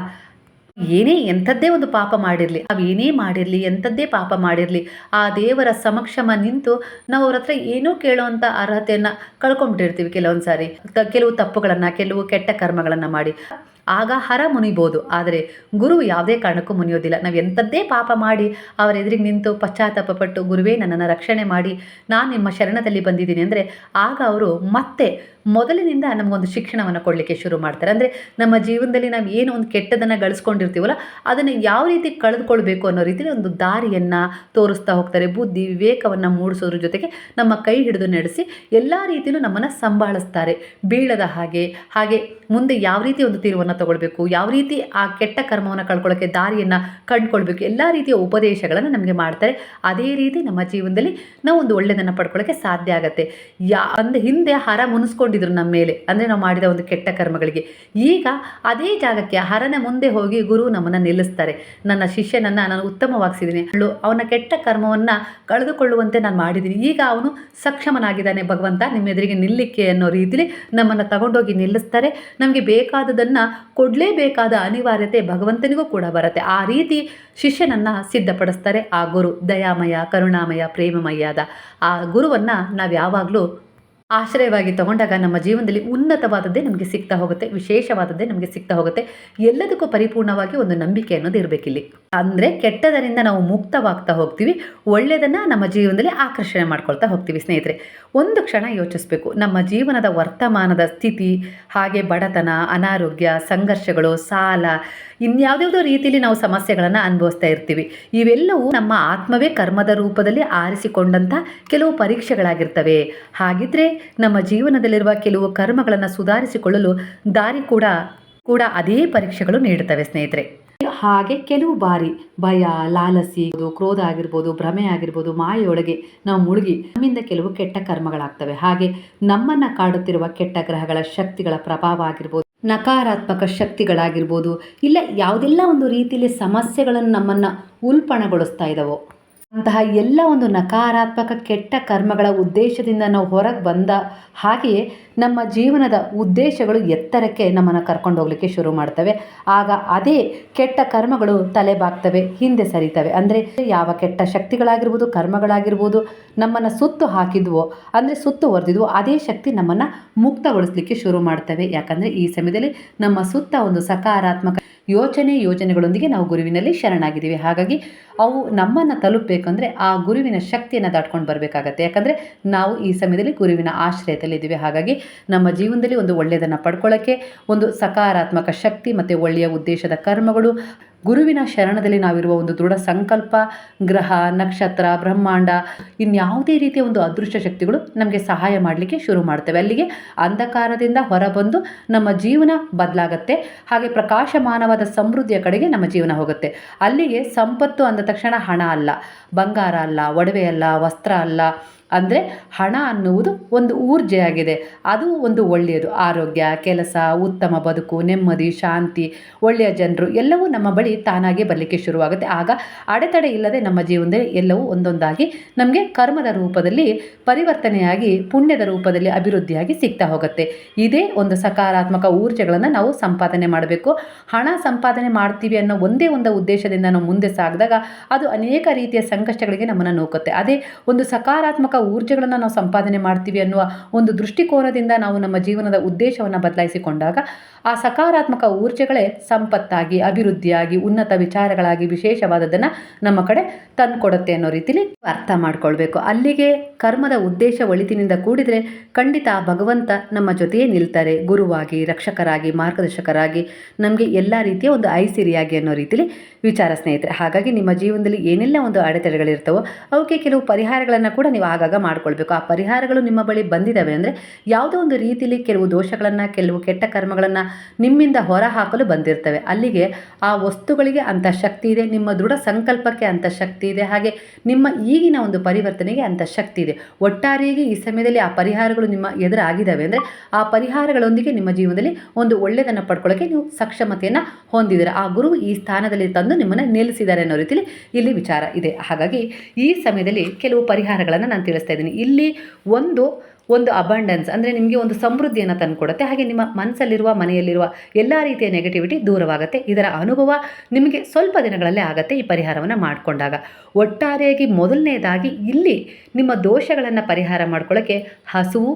ಏನೇ ಎಂಥದ್ದೇ ಒಂದು ಪಾಪ ಮಾಡಿರಲಿ, ನಾವು ಏನೇ ಮಾಡಿರಲಿ, ಎಂಥದ್ದೇ ಪಾಪ ಮಾಡಿರಲಿ, ಆ ದೇವರ ಸಮಕ್ಷಮ ನಿಂತು ನಾವು ಅವ್ರ ಹತ್ರ ಏನೂ ಕೇಳೋವಂಥ ಅರ್ಹತೆಯನ್ನು ಕಳ್ಕೊಂಬಿಟ್ಟಿರ್ತೀವಿ ಕೆಲವೊಂದು ಸಾರಿ. ಕೆಲವು ತಪ್ಪುಗಳನ್ನು, ಕೆಲವು ಕೆಟ್ಟ ಕರ್ಮಗಳನ್ನು ಮಾಡಿ. ಆಗ ಹರ ಮುನಿಬೋದು, ಆದರೆ ಗುರು ಯಾವುದೇ ಕಾರಣಕ್ಕೂ ಮುನಿಯೋದಿಲ್ಲ. ನಾವು ಎಂಥದ್ದೇ ಪಾಪ ಮಾಡಿ ಅವರ ಎದುರಿಗೆ ನಿಂತು ಪಶ್ಚಾತ್ತಾಪ ಪಟ್ಟು ಗುರುವೇ ನನ್ನನ್ನು ರಕ್ಷಣೆ ಮಾಡಿ ನಾನು ನಿಮ್ಮ ಶರಣದಲ್ಲಿ ಬಂದಿದ್ದೀನಿ ಅಂದರೆ ಆಗ ಅವರು ಮತ್ತೆ ಮೊದಲಿನಿಂದ ನಮಗೊಂದು ಶಿಕ್ಷಣವನ್ನು ಕೊಡಲಿಕ್ಕೆ ಶುರು ಮಾಡ್ತಾರೆ. ಅಂದರೆ ನಮ್ಮ ಜೀವನದಲ್ಲಿ ನಾವು ಏನು ಒಂದು ಕೆಟ್ಟದನ್ನು ಗಳಿಸ್ಕೊಂಡಿರ್ತೀವಲ್ಲ, ಅದನ್ನು ಯಾವ ರೀತಿ ಕಳೆದುಕೊಳ್ಬೇಕು ಅನ್ನೋ ರೀತಿಯಲ್ಲಿ ಒಂದು ದಾರಿಯನ್ನು ತೋರಿಸ್ತಾ ಹೋಗ್ತಾರೆ. ಬುದ್ಧಿ, ವಿವೇಕವನ್ನು ಮೂಡಿಸೋದ್ರ ಜೊತೆಗೆ ನಮ್ಮ ಕೈ ಹಿಡಿದು ನಡೆಸಿ ಎಲ್ಲ ರೀತಿಯಲ್ಲೂ ನಮ್ಮನ್ನು ಸಂಭಾಳಿಸ್ತಾರೆ. ಬೀಳದ ಹಾಗೆ ಹಾಗೆ ಮುಂದೆ ಯಾವ ರೀತಿ ಒಂದು ತೀರ್ವನ್ನು ತಗೊಳ್ಬೇಕು, ಯಾವ ರೀತಿ ಆ ಕೆಟ್ಟ ಕರ್ಮವನ್ನು ಕಳ್ಕೊಳ್ಳೋಕ್ಕೆ ದಾರಿಯನ್ನು ಕಂಡುಕೊಳ್ಬೇಕು, ಎಲ್ಲ ರೀತಿಯ ಉಪದೇಶಗಳನ್ನು ನಮಗೆ ಮಾಡ್ತಾರೆ. ಅದೇ ರೀತಿ ನಮ್ಮ ಜೀವನದಲ್ಲಿ ನಾವು ಒಂದು ಒಳ್ಳೆಯದನ್ನು ಪಡ್ಕೊಳ್ಳೋಕ್ಕೆ ಸಾಧ್ಯ ಆಗುತ್ತೆ. ಯಾ, ಅಂದ ಹಿಂದೆ ಹರ ಮುನಿಸ್ಕೊಂಡಿದ್ರು ನಮ್ಮ ಮೇಲೆ. ಅಂದರೆ ನಾವು ಮಾಡಿದ ಒಂದು ಕೆಟ್ಟ ಕರ್ಮಗಳಿಗೆ. ಈಗ ಅದೇ ಜಾಗಕ್ಕೆ ಹರನ ಮುಂದೆ ಹೋಗಿ ಗುರು ನಮ್ಮನ್ನು ನಿಲ್ಲಿಸ್ತಾರೆ. ನನ್ನ ಶಿಷ್ಯನನ್ನು ನಾನು ಉತ್ತಮವಾಗಿಸಿದ್ದೀನಿ ಅವನ ಕೆಟ್ಟ ಕರ್ಮವನ್ನು ಕಳೆದುಕೊಳ್ಳುವಂತೆ ನಾನು ಮಾಡಿದ್ದೀನಿ ಈಗ ಅವನು ಸಕ್ಷಮನಾಗಿದ್ದಾನೆ ಭಗವಂತ. ನಿಮ್ಮ ಎದುರಿಗೆ ನಿಲ್ಲಿಕ್ಕೆ ಅನ್ನೋ ರೀತಿಲಿ ನಮ್ಮನ್ನು ತಗೊಂಡೋಗಿ ನಿಲ್ಲಿಸ್ತಾರೆ. ನಮಗೆ ಬೇಕಾದದನ್ನು ಕೊಡಲೇಬೇಕಾದ ಅನಿವಾರ್ಯತೆ ಭಗವಂತನಿಗೂ ಕೂಡ ಬರುತ್ತೆ. ಆ ರೀತಿ ಶಿಷ್ಯನನ್ನು ಸಿದ್ಧಪಡಿಸ್ತಾರೆ ಆ ಗುರು. ದಯಾಮಯ, ಕರುಣಾಮಯ, ಪ್ರೇಮಮಯ್ಯಾದ ಆ ಗುರುವನ್ನು ನಾವು ಯಾವಾಗಲೂ ಆಶ್ರಯವಾಗಿ ತಗೊಂಡಾಗ ನಮ್ಮ ಜೀವನದಲ್ಲಿ ಉನ್ನತವಾದದ್ದೇ ನಮಗೆ ಸಿಗ್ತಾ ಹೋಗುತ್ತೆ, ವಿಶೇಷವಾದದ್ದೇ ನಮಗೆ ಸಿಗ್ತಾ ಹೋಗುತ್ತೆ. ಎಲ್ಲದಕ್ಕೂ ಪರಿಪೂರ್ಣವಾಗಿ ಒಂದು ನಂಬಿಕೆ ಅನ್ನೋದು ಇರಬೇಕಿಲ್ಲಿ. ಅಂದರೆ ಕೆಟ್ಟದರಿಂದ ನಾವು ಮುಕ್ತವಾಗ್ತಾ ಹೋಗ್ತೀವಿ ಒಳ್ಳೆಯದನ್ನು ನಮ್ಮ ಜೀವನದಲ್ಲಿ ಆಕರ್ಷಣೆ ಮಾಡ್ಕೊಳ್ತಾ ಹೋಗ್ತೀವಿ ಸ್ನೇಹಿತರೆ. ಒಂದು ಕ್ಷಣ ಯೋಚಿಸಬೇಕು, ನಮ್ಮ ಜೀವನದ ವರ್ತಮಾನದ ಸ್ಥಿತಿ, ಹಾಗೆ ಬಡತನ, ಅನಾರೋಗ್ಯ, ಸಂಘರ್ಷಗಳು, ಸಾಲ ಇನ್ಯಾವುದ್ಯಾವುದೋ ರೀತಿಯಲ್ಲಿ ನಾವು ಸಮಸ್ಯೆಗಳನ್ನು ಅನುಭವಿಸ್ತಾ ಇರ್ತೀವಿ. ಇವೆಲ್ಲವೂ ನಮ್ಮ ಆತ್ಮವೇ ಕರ್ಮದ ರೂಪದಲ್ಲಿ ಆರಿಸಿಕೊಂಡಂಥ ಕೆಲವು ಪರೀಕ್ಷೆಗಳಾಗಿರ್ತವೆ. ಹಾಗಿದ್ರೆ ನಮ್ಮ ಜೀವನದಲ್ಲಿರುವ ಕೆಲವು ಕರ್ಮಗಳನ್ನು ಸುಧಾರಿಸಿಕೊಳ್ಳಲು ದಾರಿ ಕೂಡ ಕೂಡ ಅದೇ ಪರೀಕ್ಷೆಗಳು ನೀಡುತ್ತವೆ ಸ್ನೇಹಿತರೆ. ಹಾಗೆ ಕೆಲವು ಬಾರಿ ಭಯ, ಲಾಲಸಿ ಕ್ರೋಧ ಆಗಿರ್ಬೋದು, ಭ್ರಮೆ ಆಗಿರ್ಬೋದು, ಮಾಯೆಯೊಳಗೆ ನಾವು ಮುಳುಗಿ ನಮ್ಮಿಂದ ಕೆಲವು ಕೆಟ್ಟ ಕರ್ಮಗಳಾಗ್ತವೆ. ಹಾಗೆ ನಮ್ಮನ್ನ ಕಾಡುತ್ತಿರುವ ಕೆಟ್ಟ ಗ್ರಹಗಳ ಶಕ್ತಿಗಳ ಪ್ರಭಾವ ಆಗಿರ್ಬೋದು ನಕಾರಾತ್ಮಕ ಶಕ್ತಿಗಳಾಗಿರ್ಬೋದು ಇಲ್ಲ ಯಾವುದೆಲ್ಲ ಒಂದು ರೀತಿಯಲ್ಲಿ ಸಮಸ್ಯೆಗಳನ್ನು ನಮ್ಮನ್ನು ಉಲ್ಪಣಗೊಳಿಸ್ತಾ ಇದ್ದಾವೋ ಅಂತಹ ಎಲ್ಲ ಒಂದು ನಕಾರಾತ್ಮಕ ಕೆಟ್ಟ ಕರ್ಮಗಳ ಉದ್ದೇಶದಿಂದ ನಾವು ಹೊರಗೆ ಬಂದ ಹಾಗೆಯೇ ನಮ್ಮ ಜೀವನದ ಉದ್ದೇಶಗಳು ಎತ್ತರಕ್ಕೆ ನಮ್ಮನ್ನು ಕರ್ಕೊಂಡು ಹೋಗ್ಲಿಕ್ಕೆ ಶುರು ಮಾಡ್ತವೆ. ಆಗ ಅದೇ ಕೆಟ್ಟ ಕರ್ಮಗಳು ತಲೆಬಾಗ್ತವೆ, ಹಿಂದೆ ಸರಿತವೆ. ಅಂದರೆ ಯಾವ ಕೆಟ್ಟ ಶಕ್ತಿಗಳಾಗಿರ್ಬೋದು, ಕರ್ಮಗಳಾಗಿರ್ಬೋದು, ನಮ್ಮನ್ನು ಸುತ್ತು ಹಾಕಿದ್ವೋ, ಅಂದರೆ ಸುತ್ತು ಹೊಡೆದಿದ್ವೋ ಅದೇ ಶಕ್ತಿ ನಮ್ಮನ್ನು ಮುಕ್ತಗೊಳಿಸಲಿಕ್ಕೆ ಶುರು ಮಾಡ್ತವೆ. ಯಾಕಂದರೆ ಈ ಸಮಯದಲ್ಲಿ ನಮ್ಮ ಸುತ್ತ ಒಂದು ಸಕಾರಾತ್ಮಕ ಯೋಚನೆ ಯೋಜನೆಗಳೊಂದಿಗೆ ನಾವು ಗುರುವಿನಲ್ಲಿ ಶರಣಾಗಿದ್ದೀವಿ. ಹಾಗಾಗಿ ಅವು ನಮ್ಮನ್ನು ತಲುಪಬೇಕಂದ್ರೆ ಆ ಗುರುವಿನ ಶಕ್ತಿಯನ್ನು ದಾಟ್ಕೊಂಡು ಬರಬೇಕಾಗತ್ತೆ. ಯಾಕಂದರೆ ನಾವು ಈ ಸಮಯದಲ್ಲಿ ಗುರುವಿನ ಆಶ್ರಯದಲ್ಲಿದ್ದೀವಿ. ಹಾಗಾಗಿ ನಮ್ಮ ಜೀವನದಲ್ಲಿ ಒಂದು ಒಳ್ಳೆಯದನ್ನು ಪಡ್ಕೊಳ್ಳೋಕ್ಕೆ ಒಂದು ಸಕಾರಾತ್ಮಕ ಶಕ್ತಿ ಮತ್ತು ಒಳ್ಳೆಯ ಉದ್ದೇಶದ ಕರ್ಮಗಳು ಗುರುವಿನ ಶರಣದಲ್ಲಿ ನಾವಿರುವ ಒಂದು ದೃಢ ಸಂಕಲ್ಪ, ಗ್ರಹ, ನಕ್ಷತ್ರ, ಬ್ರಹ್ಮಾಂಡ, ಇನ್ಯಾವುದೇ ರೀತಿಯ ಒಂದು ಅದೃಷ್ಟ ಶಕ್ತಿಗಳು ನಮಗೆ ಸಹಾಯ ಮಾಡಲಿಕ್ಕೆ ಶುರು ಮಾಡ್ತವೆ. ಅಲ್ಲಿಗೆ ಅಂಧಕಾರದಿಂದ ಹೊರಬಂದು ನಮ್ಮ ಜೀವನ ಬದಲಾಗತ್ತೆ. ಹಾಗೆ ಪ್ರಕಾಶಮಾನವಾದ ಸಮೃದ್ಧಿಯ ಕಡೆಗೆ ನಮ್ಮ ಜೀವನ ಹೋಗುತ್ತೆ. ಅಲ್ಲಿಗೆ ಸಂಪತ್ತು ಅಂದ ತಕ್ಷಣ ಹಣ ಅಲ್ಲ, ಬಂಗಾರ ಅಲ್ಲ, ಒಡವೆ ಅಲ್ಲ, ವಸ್ತ್ರ ಅಲ್ಲ ಅಂದರೆ ಹಣ ಅನ್ನುವುದು ಒಂದು ಊರ್ಜೆಯಾಗಿದೆ ಅದು ಒಂದು ಒಳ್ಳೆಯದು. ಆರೋಗ್ಯ, ಕೆಲಸ, ಉತ್ತಮ ಬದುಕು, ನೆಮ್ಮದಿ, ಶಾಂತಿ, ಒಳ್ಳೆಯ ಜನರು ಎಲ್ಲವೂ ನಮ್ಮ ಬಳಿ ತಾನಾಗೆ ಬರಲಿಕ್ಕೆ ಶುರುವಾಗುತ್ತೆ. ಆಗ ಅಡೆತಡೆ ಇಲ್ಲದೆ ನಮ್ಮ ಜೀವನದಲ್ಲಿ ಎಲ್ಲವೂ ಒಂದೊಂದಾಗಿ ನಮಗೆ ಕರ್ಮದ ರೂಪದಲ್ಲಿ, ಪರಿವರ್ತನೆಯಾಗಿ, ಪುಣ್ಯದ ರೂಪದಲ್ಲಿ ಅಭಿವೃದ್ಧಿಯಾಗಿ ಸಿಗ್ತಾ ಹೋಗುತ್ತೆ. ಇದೇ ಒಂದು ಸಕಾರಾತ್ಮಕ ಊರ್ಜೆಗಳನ್ನು ನಾವು ಸಂಪಾದನೆ ಮಾಡಬೇಕು. ಹಣ ಸಂಪಾದನೆ ಮಾಡ್ತೀವಿ ಅನ್ನೋ ಒಂದೇ ಒಂದು ಉದ್ದೇಶದಿಂದ ನಾವು ಮುಂದೆ ಸಾಗಿದಾಗ ಅದು ಅನೇಕ ರೀತಿಯ ಸಂಕಷ್ಟಗಳಿಗೆ ನಮ್ಮನ್ನು ನೂಕುತ್ತೆ. ಅದೇ ಒಂದು ಸಕಾರಾತ್ಮಕ ಊರ್ಜೆಗಳನ್ನು ನಾವು ಸಂಪಾದನೆ ಮಾಡ್ತೀವಿ ಅನ್ನುವ ಒಂದು ದೃಷ್ಟಿಕೋನದಿಂದ ನಾವು ನಮ್ಮ ಜೀವನದ ಉದ್ದೇಶವನ್ನು ಬದಲಾಯಿಸಿಕೊಂಡಾಗ ಆ ಸಕಾರಾತ್ಮಕ ಊರ್ಜೆಗಳೇ ಸಂಪತ್ತಾಗಿ, ಅಭಿವೃದ್ಧಿಯಾಗಿ, ಉನ್ನತ ವಿಚಾರಗಳಾಗಿ ವಿಶೇಷವಾದದನ್ನು ನಮ್ಮ ಕಡೆ ತಂದುಕೊಡುತ್ತೆ ಅನ್ನೋ ರೀತಿಲಿ ಅರ್ಥ ಮಾಡ್ಕೊಳ್ಬೇಕು. ಅಲ್ಲಿಗೆ ಕರ್ಮದ ಉದ್ದೇಶ ಒಳಿತಿನಿಂದ ಕೂಡಿದರೆ ಖಂಡಿತ ಭಗವಂತ ನಮ್ಮ ಜೊತೆಯೇ ನಿಲ್ತಾರೆ. ಗುರುವಾಗಿ, ರಕ್ಷಕರಾಗಿ, ಮಾರ್ಗದರ್ಶಕರಾಗಿ, ನಮಗೆ ಎಲ್ಲ ರೀತಿಯ ಒಂದು ಐಸಿರಿಯಾಗಿ ಅನ್ನೋ ರೀತಿಲಿ ವಿಚಾರ ಸ್ನೇಹಿತರೆ. ಹಾಗಾಗಿ ನಿಮ್ಮ ಜೀವನದಲ್ಲಿ ಏನೆಲ್ಲ ಒಂದು ಅಡೆತಡೆಗಳಿರ್ತವೋ, ಅವಕ್ಕೆ ಕೆಲವು ಪರಿಹಾರಗಳನ್ನು ಕೂಡ ನೀವು ಆಗಾಗ ಮಾಡ್ಕೊಳ್ಬೇಕು. ಆ ಪರಿಹಾರಗಳು ನಿಮ್ಮ ಬಳಿ ಬಂದಿದ್ದಾವೆ ಅಂದರೆ ಯಾವುದೋ ಒಂದು ರೀತಿಯಲ್ಲಿ ಕೆಲವು ದೋಷಗಳನ್ನು, ಕೆಲವು ಕೆಟ್ಟ ಕರ್ಮಗಳನ್ನು ನಿಮ್ಮಿಂದ ಹೊರ ಹಾಕಲು ಬಂದಿರ್ತವೆ. ಅಲ್ಲಿಗೆ ಆ ವಸ್ತುಗಳಿಗೆ ಅಂಥ ಶಕ್ತಿ ಇದೆ, ನಿಮ್ಮ ದೃಢ ಸಂಕಲ್ಪಕ್ಕೆ ಅಂಥ ಶಕ್ತಿ ಇದೆ, ಹಾಗೆ ನಿಮ್ಮ ಈಗಿನ ಒಂದು ಪರಿವರ್ತನೆಗೆ ಅಂಥ ಶಕ್ತಿ ಇದೆ. ಒಟ್ಟಾರೆಯಾಗಿ ಈ ಸಮಯದಲ್ಲಿ ಆ ಪರಿಹಾರಗಳು ನಿಮ್ಮ ಎದುರಾಗಿದ್ದಾವೆ ಅಂದರೆ ಆ ಪರಿಹಾರಗಳೊಂದಿಗೆ ನಿಮ್ಮ ಜೀವನದಲ್ಲಿ ಒಂದು ಒಳ್ಳೆಯದನ್ನು ಪಡ್ಕೊಳ್ಳೋಕ್ಕೆ ನೀವು ಸಕ್ಷಮತೆಯನ್ನು ಹೊಂದಿದ್ದೀರ. ಆ ಗುರು ಈ ಸ್ಥಾನದಲ್ಲಿ ತಂದು ನಿಮ್ಮನ್ನು ನಿಲ್ಲಿಸಿದ್ದಾರೆ ಅನ್ನೋ ರೀತಿಯಲ್ಲಿ ಇಲ್ಲಿ ವಿಚಾರ ಇದೆ. ಹಾಗಾಗಿ ಈ ಸಮಯದಲ್ಲಿ ಕೆಲವು ಪರಿಹಾರಗಳನ್ನು ನಾನು ತಿಳಿಸ್ತಾ ಇದ್ದೀನಿ. ಇಲ್ಲಿ ಒಂದು ಒಂದು ಅಬಂಡೆನ್ಸ್ ಅಂದರೆ ನಿಮಗೆ ಒಂದು ಸಮೃದ್ಧಿಯನ್ನು ತಂದುಕೊಡುತ್ತೆ. ಹಾಗೆ ನಿಮ್ಮ ಮನಸ್ಸಲ್ಲಿರುವ ಮನೆಯಲ್ಲಿರುವ ಎಲ್ಲ ರೀತಿಯ ನೆಗೆಟಿವಿಟಿ ದೂರವಾಗುತ್ತೆ. ಇದರ ಅನುಭವ ನಿಮಗೆ ಸ್ವಲ್ಪ ದಿನಗಳಲ್ಲೇ ಆಗುತ್ತೆ ಈ ಪರಿಹಾರವನ್ನು ಮಾಡಿಕೊಂಡಾಗ. ಒಟ್ಟಾರೆಯಾಗಿ ಮೊದಲನೇದಾಗಿ ಇಲ್ಲಿ ನಿಮ್ಮ ದೋಷಗಳನ್ನು ಪರಿಹಾರ ಮಾಡ್ಕೊಳ್ಳೋಕ್ಕೆ ಹಸುವು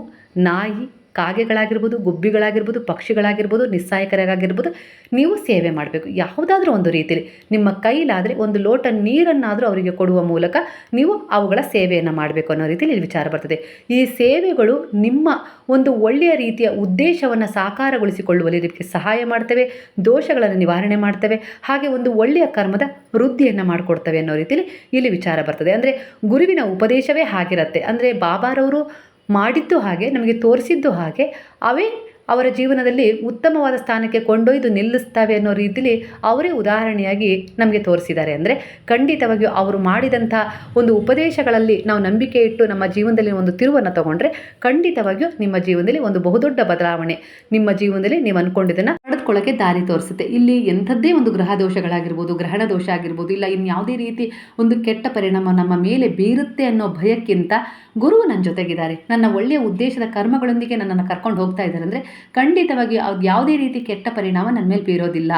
ನಾಯಿ ಕಾಗೆಗಳಾಗಿರ್ಬೋದು, ಗುಬ್ಬಿಗಳಾಗಿರ್ಬೋದು, ಪಕ್ಷಿಗಳಾಗಿರ್ಬೋದು, ನಿಸ್ಸಾಯಕರಾಗಿರ್ಬೋದು ನೀವು ಸೇವೆ ಮಾಡಬೇಕು. ಯಾವುದಾದ್ರೂ ಒಂದು ರೀತಿಯಲ್ಲಿ ನಿಮ್ಮ ಕೈಲಾದರೆ ಒಂದು ಲೋಟ ನೀರನ್ನಾದರೂ ಅವರಿಗೆ ಕೊಡುವ ಮೂಲಕ ನೀವು ಅವುಗಳ ಸೇವೆಯನ್ನು ಮಾಡಬೇಕು ಅನ್ನೋ ರೀತಿಯಲ್ಲಿ ಇಲ್ಲಿ ವಿಚಾರ ಬರ್ತದೆ. ಈ ಸೇವೆಗಳು ನಿಮ್ಮ ಒಂದು ಒಳ್ಳೆಯ ರೀತಿಯ ಉದ್ದೇಶವನ್ನು ಸಾಕಾರಗೊಳಿಸಿಕೊಳ್ಳುವಲ್ಲಿ ಇದಕ್ಕೆ ಸಹಾಯ ಮಾಡ್ತವೆ, ದೋಷಗಳನ್ನು ನಿವಾರಣೆ ಮಾಡ್ತವೆ, ಹಾಗೆ ಒಂದು ಒಳ್ಳೆಯ ಕರ್ಮದ ವೃದ್ಧಿಯನ್ನು ಮಾಡಿಕೊಡ್ತವೆ ಅನ್ನೋ ರೀತಿಯಲ್ಲಿ ಇಲ್ಲಿ ವಿಚಾರ ಬರ್ತದೆ. ಅಂದರೆ ಗುರುವಿನ ಉಪದೇಶವೇ ಹಾಗಿರುತ್ತೆ. ಅಂದರೆ ಬಾಬಾರವರು ಮಾಡಿದ್ದು ಹಾಗೆ, ನಮಗೆ ತೋರಿಸಿದ್ದು ಹಾಗೆ, ಅವೇ ಅವರ ಜೀವನದಲ್ಲಿ ಉತ್ತಮವಾದ ಸ್ಥಾನಕ್ಕೆ ಕೊಂಡೊಯ್ದು ನಿಲ್ಲಿಸ್ತವೆ ಅನ್ನೋ ರೀತಿಲಿ ಅವರೇ ಉದಾಹರಣೆಯಾಗಿ ನಮಗೆ ತೋರಿಸಿದ್ದಾರೆ. ಅಂದರೆ ಖಂಡಿತವಾಗಿಯೂ ಅವರು ಮಾಡಿದಂಥ ಒಂದು ಉಪದೇಶಗಳಲ್ಲಿ ನಾವು ನಂಬಿಕೆ ಇಟ್ಟು ನಮ್ಮ ಜೀವನದಲ್ಲಿ ಒಂದು ತಿರುವನ್ನು ತಗೊಂಡ್ರೆ ಖಂಡಿತವಾಗಿಯೂ ನಿಮ್ಮ ಜೀವನದಲ್ಲಿ ಒಂದು ಬಹುದೊಡ್ಡ ಬದಲಾವಣೆ. ನಿಮ್ಮ ಜೀವನದಲ್ಲಿ ನೀವು ಅಂದ್ಕೊಂಡಿದ್ದನ್ನು ನಡೆದುಕೊಳ್ಳೋಕ್ಕೆ ದಾರಿ ತೋರಿಸುತ್ತೆ. ಇಲ್ಲಿ ಎಂಥದ್ದೇ ಒಂದು ಗ್ರಹ ದೋಷಗಳಾಗಿರ್ಬೋದು, ಗ್ರಹಣ ದೋಷ ಆಗಿರ್ಬೋದು, ಇಲ್ಲ ಇನ್ಯಾವುದೇ ರೀತಿ ಒಂದು ಕೆಟ್ಟ ಪರಿಣಾಮ ನಮ್ಮ ಮೇಲೆ ಬೀರುತ್ತೆ ಅನ್ನೋ ಭಯಕ್ಕಿಂತ ಗುರು ನನ್ನ ಜೊತೆಗಿದ್ದಾರೆ. ನನ್ನ ಒಳ್ಳೆಯ ಉದ್ದೇಶದ ಕರ್ಮಗಳೊಂದಿಗೆ ನನ್ನನ್ನು ಕರ್ಕೊಂಡು ಹೋಗ್ತಾ ಇದ್ದಾರೆ ಅಂದರೆ ಖಂಡಿತವಾಗಿ ಅದು ಯಾವುದೇ ರೀತಿ ಕೆಟ್ಟ ಪರಿಣಾಮ ನನ್ನ ಮೇಲೆ ಬೀರೋದಿಲ್ಲ.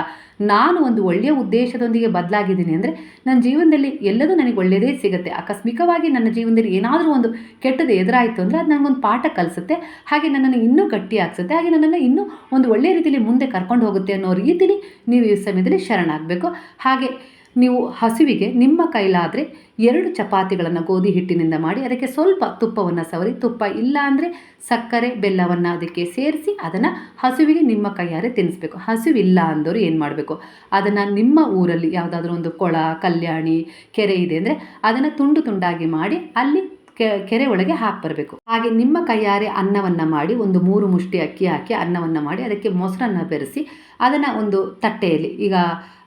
ನಾನು ಒಂದು ಒಳ್ಳೆಯ ಉದ್ದೇಶದೊಂದಿಗೆ ಬದಲಾಗಿದ್ದೀನಿ ಅಂದರೆ ನನ್ನ ಜೀವನದಲ್ಲಿ ಎಲ್ಲದೂ ನನಗೆ ಒಳ್ಳೆಯದೇ ಸಿಗುತ್ತೆ. ಆಕಸ್ಮಿಕವಾಗಿ ನನ್ನ ಜೀವನದಲ್ಲಿ ಏನಾದರೂ ಒಂದು ಕೆಟ್ಟದ್ದು ಎದುರಾಯಿತು ಅಂದರೆ ಅದು ನನಗೊಂದು ಪಾಠ ಕಲಿಸುತ್ತೆ. ಹಾಗೆ ನನ್ನನ್ನು ಇನ್ನೂ ಗಟ್ಟಿ ಹಾಕ್ಸುತ್ತೆ ಹಾಗೆ ನನ್ನನ್ನು ಇನ್ನೂ ಒಂದು ಒಳ್ಳೆಯ ರೀತಿಯಲ್ಲಿ ಮುಂದೆ ಕರ್ಕೊಂಡು ಹೋಗುತ್ತೆ ಅನ್ನೋ ರೀತಿಲಿ ನೀವು ಈ ಸಮಯದಲ್ಲಿ ಶರಣಾಗಬೇಕು. ಹಾಗೆ ನೀವು ಹಸಿವಿಗೆ ನಿಮ್ಮ ಕೈಲಾದರೆ ಎರಡು ಚಪಾತಿಗಳನ್ನು ಗೋಧಿ ಹಿಟ್ಟಿನಿಂದ ಮಾಡಿ ಅದಕ್ಕೆ ಸ್ವಲ್ಪ ತುಪ್ಪವನ್ನು ಸವರಿ, ತುಪ್ಪ ಇಲ್ಲ ಅಂದರೆ ಸಕ್ಕರೆ, ಬೆಲ್ಲವನ್ನು ಅದಕ್ಕೆ ಸೇರಿಸಿ ಅದನ್ನು ಹಸುವಿಗೆ ನಿಮ್ಮ ಕೈಯಾರೆ ತಿನ್ನಿಸ್ಬೇಕು. ಹಸುವಿಲ್ಲ ಅಂದವರು ಏನು ಮಾಡಬೇಕು? ಅದನ್ನು ನಿಮ್ಮ ಊರಲ್ಲಿ ಯಾವುದಾದ್ರೂ ಒಂದು ಕೊಳ, ಕಲ್ಯಾಣಿ, ಕೆರೆ ಇದೆ ಅಂದರೆ ಅದನ್ನು ತುಂಡು ತುಂಡಾಗಿ ಮಾಡಿ ಅಲ್ಲಿ ಕೆರೆ ಒಳಗೆ ಹಾಕಿ ಬರಬೇಕು. ಹಾಗೆ ನಿಮ್ಮ ಕೈಯಾರೆ ಅನ್ನವನ್ನು ಮಾಡಿ ಒಂದು ಮೂರು ಮುಷ್ಟಿ ಅಕ್ಕಿ ಹಾಕಿ ಅನ್ನವನ್ನು ಮಾಡಿ ಅದಕ್ಕೆ ಮೊಸರನ್ನ ಬೆರೆಸಿ ಅದನ್ನು ಒಂದು ತಟ್ಟೆಯಲ್ಲಿ, ಈಗ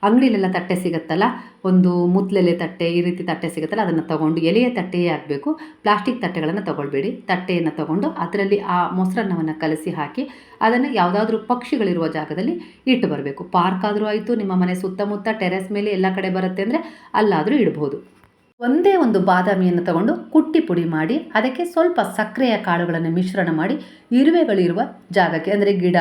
ಅಂಗಡಿಲೆಲ್ಲ ತಟ್ಟೆ ಸಿಗುತ್ತಲ್ಲ, ಒಂದು ಮುತ್ತಲೆಲೆ ತಟ್ಟೆ, ಈ ರೀತಿ ತಟ್ಟೆ ಸಿಗುತ್ತಲ್ಲ, ಅದನ್ನು ತಗೊಂಡು ಎಲೆಯ ತಟ್ಟೆಯೇ ಆಗಬೇಕು. ಪ್ಲಾಸ್ಟಿಕ್ ತಟ್ಟೆಗಳನ್ನು ತಗೊಳ್ಬೇಡಿ. ತಟ್ಟೆಯನ್ನು ತಗೊಂಡು ಅದರಲ್ಲಿ ಆ ಮೊಸರನ್ನವನ್ನು ಕಲಸಿ ಹಾಕಿ ಅದನ್ನು ಯಾವುದಾದ್ರೂ ಪಕ್ಷಿಗಳಿರುವ ಜಾಗದಲ್ಲಿ ಇಟ್ಟು ಬರಬೇಕು. ಪಾರ್ಕ್ ಆದರೂ ಆಯಿತು, ನಿಮ್ಮ ಮನೆ ಸುತ್ತಮುತ್ತ, ಟೆರೆಸ್ ಮೇಲೆ ಎಲ್ಲ ಕಡೆ ಬರುತ್ತೆ ಅಂದರೆ ಅಲ್ಲಾದರೂ ಇಡ್ಬೋದು. ಒಂದೇ ಒಂದು ಬಾದಾಮಿಯನ್ನು ತಗೊಂಡು ಕುಟ್ಟಿ ಪುಡಿ ಮಾಡಿ, ಅದಕ್ಕೆ ಸ್ವಲ್ಪ ಸಕ್ಕರೆಯ ಕಾಳುಗಳನ್ನು ಮಿಶ್ರಣ ಮಾಡಿ ಇರುವೆಗಳಿರುವ ಜಾಗಕ್ಕೆ, ಅಂದರೆ ಗಿಡ,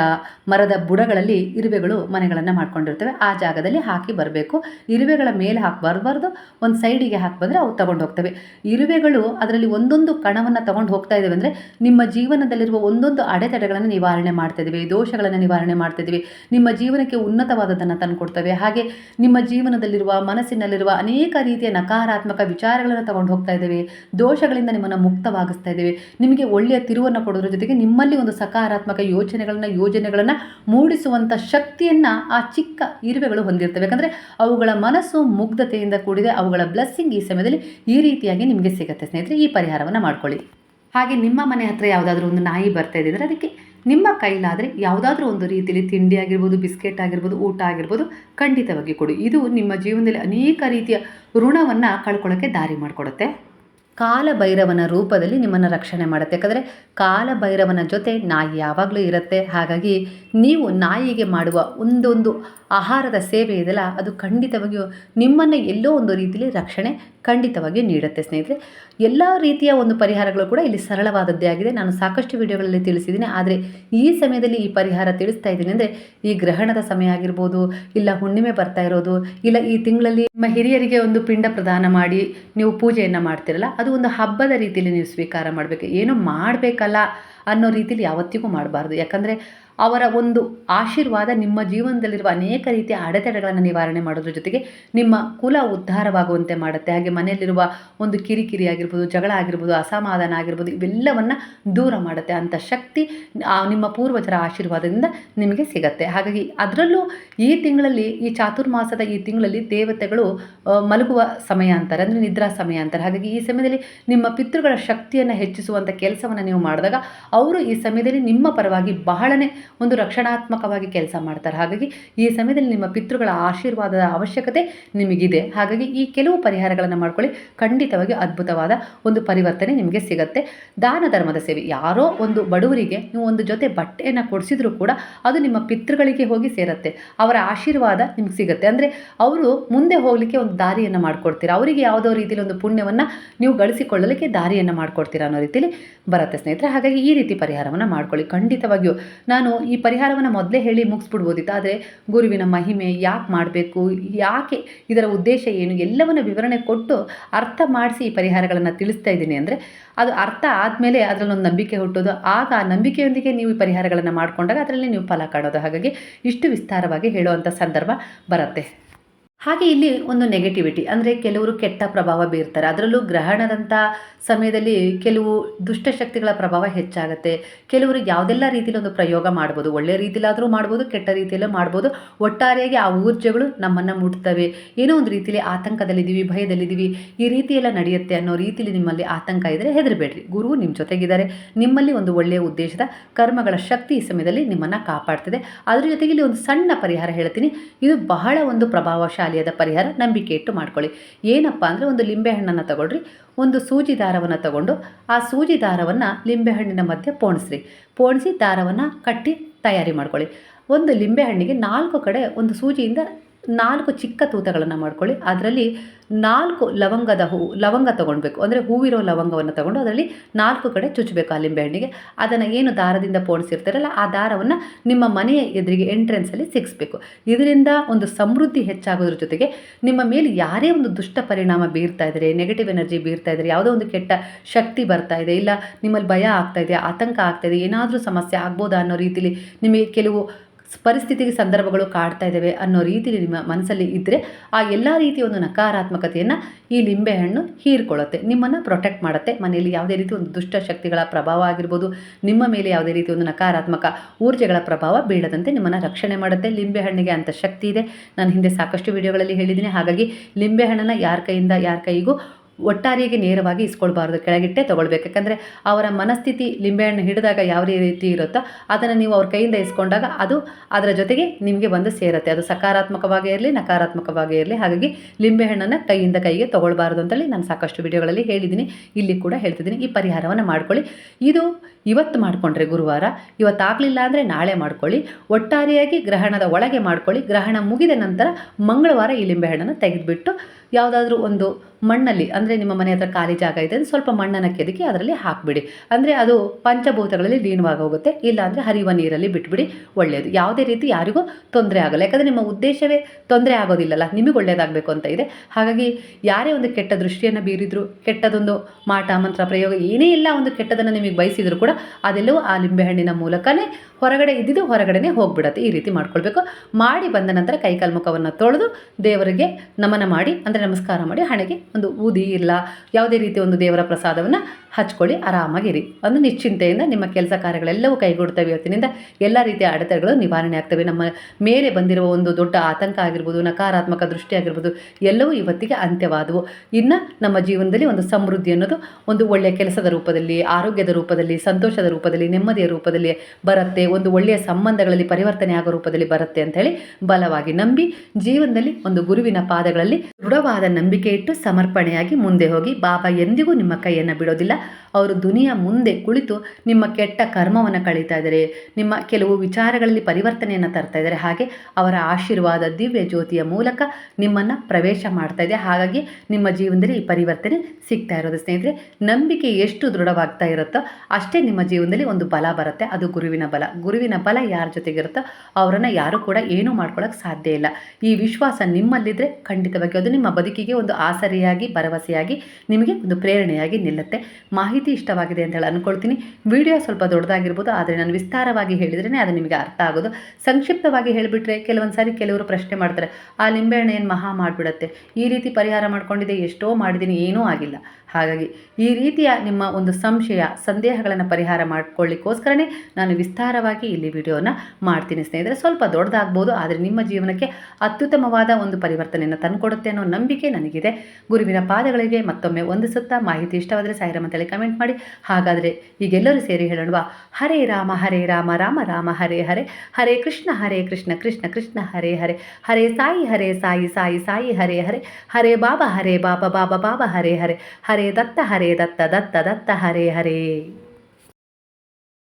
ಮರದ ಬುಡಗಳಲ್ಲಿ ಇರುವೆಗಳು ಮನೆಗಳನ್ನು ಮಾಡ್ಕೊಂಡಿರ್ತವೆ, ಆ ಜಾಗದಲ್ಲಿ ಹಾಕಿ ಬರಬೇಕು. ಇರುವೆಗಳ ಮೇಲೆ ಹಾಕಿ ಬರಬಾರ್ದು, ಒಂದು ಸೈಡಿಗೆ ಹಾಕಿ ಬಂದರೆ ಅವು ತಗೊಂಡು ಹೋಗ್ತವೆ. ಇರುವೆಗಳು ಅದರಲ್ಲಿ ಒಂದೊಂದು ಕಣವನ್ನು ತಗೊಂಡು ಹೋಗ್ತಾ ಇದ್ದಾವೆ ಅಂದರೆ ನಿಮ್ಮ ಜೀವನದಲ್ಲಿರುವ ಒಂದೊಂದು ಅಡೆತಡೆಗಳನ್ನು ನಿವಾರಣೆ ಮಾಡ್ತಾ ಇದ್ದೀವಿ ದೋಷಗಳನ್ನು ನಿವಾರಣೆ ಮಾಡ್ತಾ ಇದ್ದೀವಿ ನಿಮ್ಮ ಜೀವನಕ್ಕೆ ಉನ್ನತವಾದದನ್ನು ತಂದುಕೊಡ್ತವೆ. ಹಾಗೆ ನಿಮ್ಮ ಜೀವನದಲ್ಲಿರುವ, ಮನಸ್ಸಿನಲ್ಲಿರುವ ಅನೇಕ ರೀತಿಯ ನಕಾರಾತ್ಮಕ ವಿಚಾರಗಳನ್ನು ತಗೊಂಡು ಹೋಗ್ತಾ ಇದ್ದೇವೆ, ದೋಷಗಳಿಂದ ನಿಮ್ಮನ್ನು ಮುಕ್ತವಾಗಿಸ್ತಾ ಇದ್ದೇವೆ, ನಿಮಗೆ ಒಳ್ಳೆಯ ತಿರುವನ್ನು ಕೊಡೋದ್ರ ಜೊತೆಗೆ ನಿಮ್ಮಲ್ಲಿ ಒಂದು ಸಕಾರಾತ್ಮಕ ಯೋಚನೆಗಳನ್ನು, ಯೋಜನೆಗಳನ್ನು ಮೂಡಿಸುವಂಥ ಶಕ್ತಿಯನ್ನು ಆ ಚಿಕ್ಕ ಇರುವೆಗಳು ಹೊಂದಿರ್ತವೆ. ಯಾಕಂದರೆ ಅವುಗಳ ಮನಸ್ಸು ಮುಗ್ಧತೆಯಿಂದ ಕೂಡಿದೆ, ಅವುಗಳ ಬ್ಲೆಸ್ಸಿಂಗ್ ಈ ಸಮಯದಲ್ಲಿ ಈ ರೀತಿಯಾಗಿ ನಿಮಗೆ ಸಿಗುತ್ತೆ. ಸ್ನೇಹಿತರೆ, ಈ ಪರಿಹಾರವನ್ನು ಮಾಡ್ಕೊಳ್ಳಿ. ಹಾಗೆ ನಿಮ್ಮ ಮನೆ ಹತ್ರ ಯಾವುದಾದ್ರೂ ಒಂದು ನಾಯಿ ಬರ್ತಾ ಅಂದರೆ ಅದಕ್ಕೆ ನಿಮ್ಮ ಕೈಲಾದರೆ ಯಾವುದಾದ್ರೂ ಒಂದು ರೀತಿಯಲ್ಲಿ ತಿಂಡಿ ಆಗಿರ್ಬೋದು, ಬಿಸ್ಕೆಟ್ ಆಗಿರ್ಬೋದು, ಊಟ ಆಗಿರ್ಬೋದು ಖಂಡಿತವಾಗಿ ಕೊಡಿ. ಇದು ನಿಮ್ಮ ಜೀವನದಲ್ಲಿ ಅನೇಕ ರೀತಿಯ ಋಣವನ್ನು ಕಳ್ಕೊಳ್ಳೋಕ್ಕೆ ದಾರಿ ಮಾಡಿಕೊಡುತ್ತೆ. ಕಾಲಭೈರವನ ರೂಪದಲ್ಲಿ ನಿಮ್ಮನ್ನು ರಕ್ಷಣೆ ಮಾಡುತ್ತೆ. ಯಾಕಂದರೆ ಕಾಲಭೈರವನ ಜೊತೆ ನಾಯಿ ಯಾವಾಗಲೂ ಇರುತ್ತೆ. ಹಾಗಾಗಿ ನೀವು ನಾಯಿಗೆ ಮಾಡುವ ಒಂದೊಂದು ಆಹಾರದ ಸೇವೆ ಇದೆಯಲ್ಲ ಅದು ಖಂಡಿತವಾಗಿಯೂ ನಿಮ್ಮನ್ನು ಎಲ್ಲೋ ಒಂದು ರೀತಿಯಲ್ಲಿ ರಕ್ಷಣೆ ಖಂಡಿತವಾಗಿಯೂ ನೀಡುತ್ತೆ ಸ್ನೇಹಿತರೆ. ಎಲ್ಲ ರೀತಿಯ ಒಂದು ಪರಿಹಾರಗಳು ಕೂಡ ಇಲ್ಲಿ ಸರಳವಾದದ್ದೇ ಆಗಿದೆ. ನಾನು ಸಾಕಷ್ಟು ವಿಡಿಯೋಗಳಲ್ಲಿ ತಿಳಿಸಿದ್ದೀನಿ. ಆದರೆ ಈ ಸಮಯದಲ್ಲಿ ಈ ಪರಿಹಾರ ತಿಳಿಸ್ತಾ ಇದ್ದೀನಿ ಅಂದರೆ ಈ ಗ್ರಹಣದ ಸಮಯ ಆಗಿರ್ಬೋದು, ಇಲ್ಲ ಹುಣ್ಣಿಮೆ ಬರ್ತಾ ಇರೋದು, ಇಲ್ಲ ಈ ತಿಂಗಳಲ್ಲಿ ನಿಮ್ಮ ಹಿರಿಯರಿಗೆ ಒಂದು ಪಿಂಡ ಪ್ರದಾನ ಮಾಡಿ ನೀವು ಪೂಜೆಯನ್ನು ಮಾಡ್ತಿರಲ್ಲ, ಅದು ಒಂದು ಹಬ್ಬದ ರೀತಿಯಲ್ಲಿ ನೀವು ಸ್ವೀಕಾರ ಮಾಡಬೇಕು. ಏನೋ ಮಾಡಬೇಕಲ್ಲ ಅನ್ನೋ ರೀತಿಯಲ್ಲಿ ಯಾವತ್ತಿಗೂ ಮಾಡಬಾರ್ದು. ಯಾಕಂದರೆ ಅವರ ಒಂದು ಆಶೀರ್ವಾದ ನಿಮ್ಮ ಜೀವನದಲ್ಲಿರುವ ಅನೇಕ ರೀತಿಯ ಅಡೆತಡೆಗಳನ್ನು ನಿವಾರಣೆ ಮಾಡೋದ್ರ ಜೊತೆಗೆ ನಿಮ್ಮ ಕುಲ ಉದ್ಧಾರವಾಗುವಂತೆ ಮಾಡುತ್ತೆ. ಹಾಗೆ ಮನೆಯಲ್ಲಿರುವ ಒಂದು ಕಿರಿಕಿರಿ ಆಗಿರ್ಬೋದು, ಜಗಳ ಆಗಿರ್ಬೋದು, ಅಸಮಾಧಾನ ಆಗಿರ್ಬೋದು, ಇವೆಲ್ಲವನ್ನು ದೂರ ಮಾಡುತ್ತೆ. ಅಂಥ ಶಕ್ತಿ ನಿಮ್ಮ ಪೂರ್ವಜರ ಆಶೀರ್ವಾದದಿಂದ ನಿಮಗೆ ಸಿಗತ್ತೆ. ಹಾಗಾಗಿ ಅದರಲ್ಲೂ ಈ ತಿಂಗಳಲ್ಲಿ, ಈ ಚಾತುರ್ಮಾಸದ ಈ ತಿಂಗಳಲ್ಲಿ ದೇವತೆಗಳು ಮಲಗುವ ಸಮಯ ಅಂತಾರೆ. ಅಂದರೆ ನಿದ್ರಾ ಸಮಯ ಅಂತಾರೆ. ಹಾಗಾಗಿ ಈ ಸಮಯದಲ್ಲಿ ನಿಮ್ಮ ಪಿತೃಗಳ ಶಕ್ತಿಯನ್ನು ಹೆಚ್ಚಿಸುವಂಥ ಕೆಲಸವನ್ನು ನೀವು ಮಾಡಿದಾಗ, ಅವರು ಈ ಸಮಯದಲ್ಲಿ ನಿಮ್ಮ ಪರವಾಗಿ ಬಹಳನೇ ಒಂದು ರಕ್ಷಣಾತ್ಮಕವಾಗಿ ಕೆಲಸ ಮಾಡ್ತಾರೆ. ಹಾಗಾಗಿ ಈ ಸಮಯದಲ್ಲಿ ನಿಮ್ಮ ಪಿತೃಗಳ ಆಶೀರ್ವಾದದ ಅವಶ್ಯಕತೆ ನಿಮಗಿದೆ. ಹಾಗಾಗಿ ಈ ಕೆಲವು ಪರಿಹಾರಗಳನ್ನು ಮಾಡ್ಕೊಳ್ಳಿ. ಖಂಡಿತವಾಗಿ ಅದ್ಭುತವಾದ ಒಂದು ಪರಿವರ್ತನೆ ನಿಮಗೆ ಸಿಗುತ್ತೆ. ದಾನ ಧರ್ಮದ ಸೇವೆ. ಯಾರೋ ಒಂದು ಬಡವರಿಗೆ ನೀವು ಒಂದು ಜೊತೆ ಬಟ್ಟೆಯನ್ನು ಕೊಡಿಸಿದ್ರು ಕೂಡ ಅದು ನಿಮ್ಮ ಪಿತೃಗಳಿಗೆ ಹೋಗಿ ಸೇರುತ್ತೆ. ಅವರ ಆಶೀರ್ವಾದ ನಿಮ್ಗೆ ಸಿಗುತ್ತೆ. ಅಂದರೆ ಅವರು ಮುಂದೆ ಹೋಗಲಿಕ್ಕೆ ಒಂದು ದಾರಿಯನ್ನು ಮಾಡಿಕೊಡ್ತೀರಾ? ಅವರಿಗೆ ಯಾವುದೋ ರೀತಿಯಲ್ಲಿ ಒಂದು ಪುಣ್ಯವನ್ನು ನೀವು ಗಳಿಸಿಕೊಳ್ಳಲಿಕ್ಕೆ ದಾರಿಯನ್ನು ಮಾಡಿಕೊಡ್ತೀರಾ ಅನ್ನೋ ರೀತಿಯಲ್ಲಿ ಬರುತ್ತೆ ಸ್ನೇಹಿತರೆ. ಹಾಗಾಗಿ ಈ ರೀತಿ ಪರಿಹಾರವನ್ನು ಮಾಡ್ಕೊಳ್ಳಿ. ಖಂಡಿತವಾಗಿಯೂ ನಾನು ಈ ಪರಿಹಾರವನ್ನು ಮೊದಲೇ ಹೇಳಿ ಮುಗಿಸ್ಬಿಡ್ಬೋದಿತ್ತು. ಆದರೆ ಗುರುವಿನ ಮಹಿಮೆ ಯಾಕೆ ಮಾಡಬೇಕು? ಯಾಕೆ ಇದರ ಉದ್ದೇಶ ಏನು? ಎಲ್ಲವನ್ನು ವಿವರಣೆ ಕೊಟ್ಟು ಅರ್ಥ ಮಾಡಿಸಿ ಈ ಪರಿಹಾರಗಳನ್ನು ತಿಳಿಸ್ತಾ ಇದ್ದೀನಿ ಅಂದರೆ ಅದು ಅರ್ಥ ಆದಮೇಲೆ ಅದರಲ್ಲೊಂದು ನಂಬಿಕೆ ಹುಟ್ಟೋದು. ಆಗ ಆ ನಂಬಿಕೆಯೊಂದಿಗೆ ನೀವು ಈ ಪರಿಹಾರಗಳನ್ನು ಮಾಡಿಕೊಂಡಾಗ ಅದರಲ್ಲಿ ನೀವು ಫಲ ಕಾಣೋದು. ಹಾಗಾಗಿ ಇಷ್ಟು ವಿಸ್ತಾರವಾಗಿ ಹೇಳುವಂಥ ಸಂದರ್ಭ ಬರುತ್ತೆ. ಹಾಗೆ ಇಲ್ಲಿ ಒಂದು ನೆಗೆಟಿವಿಟಿ ಅಂದರೆ ಕೆಲವರು ಕೆಟ್ಟ ಪ್ರಭಾವ ಬೀರ್ತಾರೆ. ಅದರಲ್ಲೂ ಗ್ರಹಣದಂಥ ಸಮಯದಲ್ಲಿ ಕೆಲವು ದುಷ್ಟಶಕ್ತಿಗಳ ಪ್ರಭಾವ ಹೆಚ್ಚಾಗುತ್ತೆ. ಕೆಲವರು ಯಾವುದೆಲ್ಲ ರೀತಿಯಲ್ಲಿ ಒಂದು ಪ್ರಯೋಗ ಮಾಡ್ಬೋದು ಒಳ್ಳೆಯ ರೀತಿಯಲ್ಲಾದರೂ ಮಾಡ್ಬೋದು, ಕೆಟ್ಟ ರೀತಿಯಲ್ಲೂ ಮಾಡ್ಬೋದು, ಒಟ್ಟಾರೆಯಾಗಿ ಆ ಊರ್ಜೆಗಳು ನಮ್ಮನ್ನು ಮುಟ್ತವೆ. ಏನೋ ಒಂದು ರೀತಿಯಲ್ಲಿ ಆತಂಕದಲ್ಲಿದ್ದೀವಿ, ಭಯದಲ್ಲಿದ್ದೀವಿ, ಈ ರೀತಿಯೆಲ್ಲ ನಡೆಯುತ್ತೆ ಅನ್ನೋ ರೀತಿಯಲ್ಲಿ ನಿಮ್ಮಲ್ಲಿ ಆತಂಕ ಇದ್ದರೆ ಹೆದರಬೇಡ್ರಿ. ಗುರು ನಿಮ್ಮ ಜೊತೆಗಿದ್ದಾರೆ. ನಿಮ್ಮಲ್ಲಿ ಒಂದು ಒಳ್ಳೆಯ ಉದ್ದೇಶದ ಕರ್ಮಗಳ ಶಕ್ತಿ ಈ ಸಮಯದಲ್ಲಿ ನಿಮ್ಮನ್ನು ಕಾಪಾಡ್ತಿದೆ. ಅದ್ರ ಜೊತೆಗೆ ಇಲ್ಲಿ ಒಂದು ಸಣ್ಣ ಪರಿಹಾರ ಹೇಳ್ತೀನಿ. ಇದು ಬಹಳ ಒಂದು ಪ್ರಭಾವಶಾಲಿಯಾದ ಪರಿಹಾರ ನಂಬಿಕೆ ಇಟ್ಟು ಮಾಡ್ಕೊಳ್ಳಿ. ಏನಪ್ಪ ಅಂದರೆ ಒಂದು ಲಿಂಬೆಹಣ್ಣನ್ನು ತಗೊಳ್ರಿ, ಒಂದು ಸೂಜಿ ದಾರವನ್ನು ತಗೊಂಡು ಆ ಸೂಜಿ ದಾರವನ್ನು ಲಿಂಬೆಹಣ್ಣಿನ ಮಧ್ಯೆ ಪೋಣಿಸ್ರಿ. ಪೋಣಿಸಿ ದಾರವನ್ನು ಕಟ್ಟಿ ತಯಾರಿ ಮಾಡ್ಕೊಳ್ಳಿ. ಒಂದು ಲಿಂಬೆಹಣ್ಣಿಗೆ ನಾಲ್ಕು ಕಡೆ ಒಂದು ಸೂಜಿಯಿಂದ ನಾಲ್ಕು ಚಿಕ್ಕ ತೂತಗಳನ್ನು ಮಾಡ್ಕೊಳ್ಳಿ. ಅದರಲ್ಲಿ ನಾಲ್ಕು ಲವಂಗದ ಹೂ, ಲವಂಗ ತೊಗೊಳ್ಬೇಕು ಅಂದರೆ ಹೂವಿರೋ ಲವಂಗವನ್ನು ತಗೊಂಡು ಅದರಲ್ಲಿ ನಾಲ್ಕು ಕಡೆ ಚುಚ್ಚಬೇಕು ಆ ಲಿಂಬೆಹಣ್ಣಿಗೆ ಅದನ್ನು ಏನು ದಾರದಿಂದ ಪೋಣಿಸಿರ್ತಾರಲ್ಲ, ಆ ದಾರವನ್ನು ನಿಮ್ಮ ಮನೆಯ ಎದುರಿಗೆ ಎಂಟ್ರೆನ್ಸಲ್ಲಿ ಸಿಗಿಸ್ಬೇಕು. ಇದರಿಂದ ಒಂದು ಸಮೃದ್ಧಿ ಹೆಚ್ಚಾಗೋದ್ರ ಜೊತೆಗೆ ನಿಮ್ಮ ಮೇಲೆ ಯಾರೇ ಒಂದು ದುಷ್ಟ ಪರಿಣಾಮ ಬೀರ್ತಾ ಇದ್ದಾರೆ ನೆಗೆಟಿವ್ ಎನರ್ಜಿ ಬೀರ್ತಾ ಇದ್ದಾರೆ ಯಾವುದೋ ಒಂದು ಕೆಟ್ಟ ಶಕ್ತಿ ಬರ್ತಾ ಇದೆ, ಇಲ್ಲ ನಿಮ್ಮಲ್ಲಿ ಭಯ ಆಗ್ತಾ ಇದೆ, ಆತಂಕ ಆಗ್ತಾ ಇದೆ, ಏನಾದರೂ ಸಮಸ್ಯೆ ಆಗ್ಬೋದಾ ಅನ್ನೋ ರೀತಿಲಿ ನಿಮಗೆ ಕೆಲವು ಪರಿಸ್ಥಿತಿಗೆ ಸಂದರ್ಭಗಳು ಕಾಡ್ತಾ ಇದ್ದಾವೆ ಅನ್ನೋ ರೀತಿಯಲ್ಲಿ ನಿಮ್ಮ ಮನಸ್ಸಲ್ಲಿ ಇದ್ದರೆ ಆ ಎಲ್ಲ ರೀತಿಯ ಒಂದು ನಕಾರಾತ್ಮಕತೆಯನ್ನು ಈ ಲಿಂಬೆಹಣ್ಣು ಹೀರ್ಕೊಳ್ಳುತ್ತೆ. ನಿಮ್ಮನ್ನು ಪ್ರೊಟೆಕ್ಟ್ ಮಾಡುತ್ತೆ. ಮನೆಯಲ್ಲಿ ಯಾವುದೇ ರೀತಿ ಒಂದು ದುಷ್ಟ ಶಕ್ತಿಗಳ ಪ್ರಭಾವ ಆಗಿರ್ಬೋದು, ನಿಮ್ಮ ಮೇಲೆ ಯಾವುದೇ ರೀತಿ ಒಂದು ನಕಾರಾತ್ಮಕ ಊರ್ಜೆಗಳ ಪ್ರಭಾವ ಬೀಳದಂತೆ ನಿಮ್ಮನ್ನು ರಕ್ಷಣೆ ಮಾಡುತ್ತೆ. ಲಿಂಬೆಹಣ್ಣಿಗೆ ಅಂಥ ಶಕ್ತಿ ಇದೆ. ನಾನು ಹಿಂದೆ ಸಾಕಷ್ಟು ವಿಡಿಯೋಗಳಲ್ಲಿ ಹೇಳಿದ್ದೀನಿ. ಹಾಗಾಗಿ ಲಿಂಬೆಹಣ್ಣನ್ನು ಯಾರ ಕೈಯಿಂದ ಯಾರ ಕೈಗೂ ಒಟ್ಟಾರೆಯಾಗಿ ನೇರವಾಗಿ ಇಸ್ಕೊಳ್ಬಾರ್ದು, ಕೆಳಗಿಟ್ಟೇ ತೊಗೊಳ್ಬೇಕು. ಯಾಕಂದರೆ ಅವರ ಮನಸ್ಥಿತಿ, ಲಿಂಬೆಹಣ್ಣು ಹಿಡಿದಾಗ ಯಾವ ರೀತಿ ಇರುತ್ತೋ ಅದನ್ನು ನೀವು ಅವ್ರ ಕೈಯಿಂದ ಇಸ್ಕೊಂಡಾಗ ಅದು ಅದರ ಜೊತೆಗೆ ನಿಮಗೆ ಬಂದು ಸೇರುತ್ತೆ. ಅದು ಸಕಾರಾತ್ಮಕವಾಗಿ ಇರಲಿ, ನಕಾರಾತ್ಮಕವಾಗಿ ಇರಲಿ. ಹಾಗಾಗಿ ಲಿಂಬೆಹಣ್ಣನ್ನು ಕೈಯಿಂದ ಕೈಗೆ ತೊಗೊಳ್ಬಾರ್ದು ಅಂತೇಳಿ ನಾನು ಸಾಕಷ್ಟು ವಿಡಿಯೋಗಳಲ್ಲಿ ಹೇಳಿದ್ದೀನಿ. ಇಲ್ಲಿ ಕೂಡ ಹೇಳ್ತಿದ್ದೀನಿ. ಈ ಪರಿಹಾರವನ್ನು ಮಾಡ್ಕೊಳ್ಳಿ. ಇದು ಇವತ್ತು ಮಾಡಿಕೊಂಡ್ರೆ ಗುರುವಾರ ಇವತ್ತಾಗಲಿಲ್ಲ ಅಂದರೆ ನಾಳೆ ಮಾಡ್ಕೊಳ್ಳಿ. ಒಟ್ಟಾರೆಯಾಗಿ ಗ್ರಹಣದ ಒಳಗೆ ಮಾಡ್ಕೊಳ್ಳಿ. ಗ್ರಹಣ ಮುಗಿದ ನಂತರ ಮಂಗಳವಾರ ಈ ಲಿಂಬೆಹಣ್ಣನ್ನು ತೆಗೆದುಬಿಟ್ಟು ಯಾವುದಾದ್ರೂ ಒಂದು ಮಣ್ಣಲ್ಲಿ, ಅಂದರೆ ನಿಮ್ಮ ಮನೆ ಹತ್ರ ಖಾಲಿ ಜಾಗ ಇದೆ ಅಂದರೆ ಸ್ವಲ್ಪ ಮಣ್ಣನ್ನು ಕೆದಕಿ ಅದರಲ್ಲಿ ಹಾಕಿಬಿಡಿ. ಅಂದರೆ ಅದು ಪಂಚಭೂತಗಳಲ್ಲಿ ಲೀನವಾಗಿ ಹೋಗುತ್ತೆ. ಇಲ್ಲಾಂದರೆ ಹರಿಯುವ ನೀರಲ್ಲಿ ಬಿಟ್ಬಿಡಿ. ಒಳ್ಳೆಯದು ಯಾವುದೇ ರೀತಿ ಯಾರಿಗೂ ತೊಂದರೆ ಆಗಲ್ಲ. ಯಾಕಂದರೆ ನಿಮ್ಮ ಉದ್ದೇಶವೇ ತೊಂದರೆ ಆಗೋದಿಲ್ಲಲ್ಲ. ನಿಮಗೆ ಒಳ್ಳೆಯದಾಗಬೇಕು ಅಂತ ಇದೆ. ಹಾಗಾಗಿ ಯಾರೇ ಒಂದು ಕೆಟ್ಟ ದೃಷ್ಟಿಯನ್ನು ಬೀರಿದ್ರು, ಕೆಟ್ಟದೊಂದು ಮಾಟ, ಮಂತ್ರ ಪ್ರಯೋಗ ಏನೇ ಇಲ್ಲ ಒಂದು ಕೆಟ್ಟದನ್ನು ನಿಮಗೆ ಬಯಸಿದ್ರು ಕೂಡ ಅದೆಲ್ಲವೂ ಆ ಲಿಂಬೆಹಣ್ಣಿನ ಮೂಲಕನೇ ಹೊರಗಡೆ ಇದ್ದಿದ್ದು ಹೊರಗಡೆನೇ ಹೋಗ್ಬಿಡತ್ತೆ. ಈ ರೀತಿ ಮಾಡ್ಕೊಳ್ಬೇಕು. ಮಾಡಿ ಬಂದ ನಂತರ ಕೈಕಾಲು ಮುಖವನ್ನು ತೊಳೆದು ದೇವರಿಗೆ ನಮನ ಮಾಡಿ, ಅಂದರೆ ನಮಸ್ಕಾರ ಮಾಡಿ ಹಣೆಗೆ ಒಂದು ಊದಿ ಇಲ್ಲ, ಯಾವುದೇ ರೀತಿ ಒಂದು ದೇವರ ಪ್ರಸಾದವನ್ನು ಹಚ್ಕೊಳ್ಳಿ ಆರಾಮಾಗಿರಿ ಒಂದು ನಿಶ್ಚಿಂತೆಯಿಂದ ನಿಮ್ಮ ಕೆಲಸ ಕಾರ್ಯಗಳೆಲ್ಲವೂ ಕೈಗೂಡ್ತವೆ ಇವತ್ತಿನಿಂದ. ಎಲ್ಲ ರೀತಿಯ ಅಡೆತಡೆಗಳು ನಿವಾರಣೆ ಆಗ್ತವೆ. ನಮ್ಮ ಮೇಲೆ ಬಂದಿರುವ ಒಂದು ದೊಡ್ಡ ಆತಂಕ ಆಗಿರ್ಬೋದು, ನಕಾರಾತ್ಮಕ ದೃಷ್ಟಿ ಆಗಿರ್ಬೋದು, ಎಲ್ಲವೂ ಇವತ್ತಿಗೆ ಅಂತ್ಯವಾದವು. ಇನ್ನು ನಮ್ಮ ಜೀವನದಲ್ಲಿ ಒಂದು ಸಮೃದ್ಧಿ ಅನ್ನೋದು ಒಂದು ಒಳ್ಳೆಯ ಕೆಲಸದ ರೂಪದಲ್ಲಿ, ಆರೋಗ್ಯದ ರೂಪದಲ್ಲಿ ಸಂತೋಷದ ರೂಪದಲ್ಲಿ, ನೆಮ್ಮದಿಯ ರೂಪದಲ್ಲಿ ಬರುತ್ತೆ, ಒಂದು ಒಳ್ಳೆಯ ಸಂಬಂಧಗಳಲ್ಲಿ ಪರಿವರ್ತನೆ ಆಗೋ ರೂಪದಲ್ಲಿ ಬರುತ್ತೆ ಅಂತ ಹೇಳಿ ಬಲವಾಗಿ ನಂಬಿ ಜೀವನದಲ್ಲಿ ಒಂದು ಗುರುವಿನ ಪಾದಗಳಲ್ಲಿ ದೃಢವಾದ ನಂಬಿಕೆ ಇಟ್ಟು ಸಮರ್ಪಣೆಯಾಗಿ ಮುಂದೆ ಹೋಗಿ, ಬಾಬಾ, ಎಂದಿಗೂ ನಿಮ್ಮ ಕೈಯನ್ನು ಬಿಡೋದಿಲ್ಲ. ಅವರು ದುನಿಯ ಮುಂದೆ ಕುಳಿತು ನಿಮ್ಮ ಕೆಟ್ಟ ಕರ್ಮವನ್ನು ಕಳೀತಾ ಇದ್ದಾರೆ. ನಿಮ್ಮ ಕೆಲವು ವಿಚಾರಗಳಲ್ಲಿ ಪರಿವರ್ತನೆಯನ್ನು ತರ್ತಾ ಇದ್ದಾರೆ. ಹಾಗೆ ಅವರ ಆಶೀರ್ವಾದ ದಿವ್ಯ ಜ್ಯೋತಿಯ ಮೂಲಕ ನಿಮ್ಮನ್ನು ಪ್ರವೇಶ ಮಾಡ್ತಾ ಇದೆ. ಹಾಗಾಗಿ ನಿಮ್ಮ ಜೀವನದಲ್ಲಿ ಈ ಪರಿವರ್ತನೆ ಸಿಗ್ತಾ ಇರೋದು ಸ್ನೇಹಿತರೆ, ನಂಬಿಕೆ ಎಷ್ಟು ದೃಢವಾಗ್ತಾ ಇರುತ್ತೋ ಅಷ್ಟೇ ನಿಮ್ಮ ಜೀವನದಲ್ಲಿ ಒಂದು ಬಲ ಬರುತ್ತೆ. ಅದು ಗುರುವಿನ ಬಲ. ಗುರುವಿನ ಬಲ ಯಾರ ಜೊತೆಗಿರುತ್ತೋ ಅವರನ್ನು ಯಾರು ಕೂಡ ಏನೂ ಮಾಡ್ಕೊಳಕ್ ಸಾಧ್ಯ ಇಲ್ಲ. ಈ ವಿಶ್ವಾಸ ನಿಮ್ಮಲ್ಲಿದ್ದರೆ ಖಂಡಿತವಾಗಿ ಅದು ನಿಮ್ಮ ಬದುಕಿಗೆ ಒಂದು ಆಸರೆಯಾಗಿ, ಭರವಸೆಯಾಗಿ, ನಿಮಗೆ ಒಂದು ಪ್ರೇರಣೆಯಾಗಿ ನಿಲ್ಲುತ್ತೆ. ಮಾಹಿತಿ ಇಷ್ಟವಾಗಿದೆ ಅಂತ ಹೇಳಿ ಅಂದ್ಕೊಳ್ತೀನಿ ವಿಡಿಯೋ ಸ್ವಲ್ಪ ದೊಡ್ಡದಾಗಿರ್ಬೋದು, ಆದರೆ ನಾನು ವಿಸ್ತಾರವಾಗಿ ಹೇಳಿದ್ರೇ ಅದು ನಿಮಗೆ ಅರ್ಥ ಆಗೋದು. ಸಂಕ್ಷಿಪ್ತವಾಗಿ ಹೇಳಿಬಿಟ್ರೆ ಕೆಲವೊಂದು ಸಾರಿ ಕೆಲವರು ಪ್ರಶ್ನೆ ಮಾಡ್ತಾರೆ, ಆ ನಿಂಬೆಹಣ್ಣು ಏನು ಮಹಾ ಮಾಡಿಬಿಡುತ್ತೆ. ಈ ರೀತಿ ಪರಿಹಾರ ಮಾಡ್ಕೊಂಡಿದೆ ಎಷ್ಟೋ ಮಾಡಿದ್ದೀನಿ, ಏನೂ ಆಗಿಲ್ಲ. ಹಾಗಾಗಿ ಈ ರೀತಿಯ ನಿಮ್ಮ ಒಂದು ಸಂಶಯ, ಸಂದೇಹಗಳನ್ನು ಪರಿಹಾರ ಮಾಡ್ಕೊಳ್ಳಿಕ್ಕೋಸ್ಕರನೇ ನಾನು ವಿಸ್ತಾರವಾಗಿ ಇಲ್ಲಿ ವಿಡಿಯೋನ ಮಾಡ್ತೀನಿ ಸ್ನೇಹಿತರೆ. ಸ್ವಲ್ಪ ದೊಡ್ಡದಾಗ್ಬೋದು, ಆದರೆ ನಿಮ್ಮ ಜೀವನಕ್ಕೆ ಅತ್ಯುತ್ತಮವಾದ ಒಂದು ಪರಿವರ್ತನೆಯನ್ನು ತಂದುಕೊಡುತ್ತೆ ಅನ್ನೋ ನಂಬಿಕೆ ನನಗಿದೆ. ಗುರುವಿನ ಪಾದಗಳಿಗೆ ಮತ್ತೊಮ್ಮೆ ವಂದಿಸುತ್ತಾ ಮಾಹಿತಿ ಇಷ್ಟವಾದರೆ ಸಾಯಿರಾಮ್ ಅಂತೇಳಿ ಕಮೆಂಟ್ ಮಾಡಿ. ಹಾಗಾದರೆ ಈಗೆಲ್ಲರೂ ಸೇರಿ ಹೇಳೋಣವಾ? ಹರೇ ರಾಮ ಹರೇ ರಾಮ ರಾಮ ರಾಮ, ಹರೇ ಹರೇ. ಹರೇ ಕೃಷ್ಣ ಹರೇ ಕೃಷ್ಣ ಕೃಷ್ಣ ಕೃಷ್ಣ, ಹರೇ ಹರೇ. ಹರೇ ಸಾಯಿ ಹರೇ ಸಾಯಿ ಸಾಯಿ ಸಾಯಿ, ಹರೇ ಹರೇ. ಹರೇ ಬಾಬಾ ಹರೇ ಬಾಬಾ ಬಾಬಾ ಬಾಬಾ, ಹರೇ ಹರೇ. ಹರೇ ದತ್ತ ಹರೇ ದತ್ತ ದತ್ತ ದತ್ತ, ಹರೇ ಹರೇ.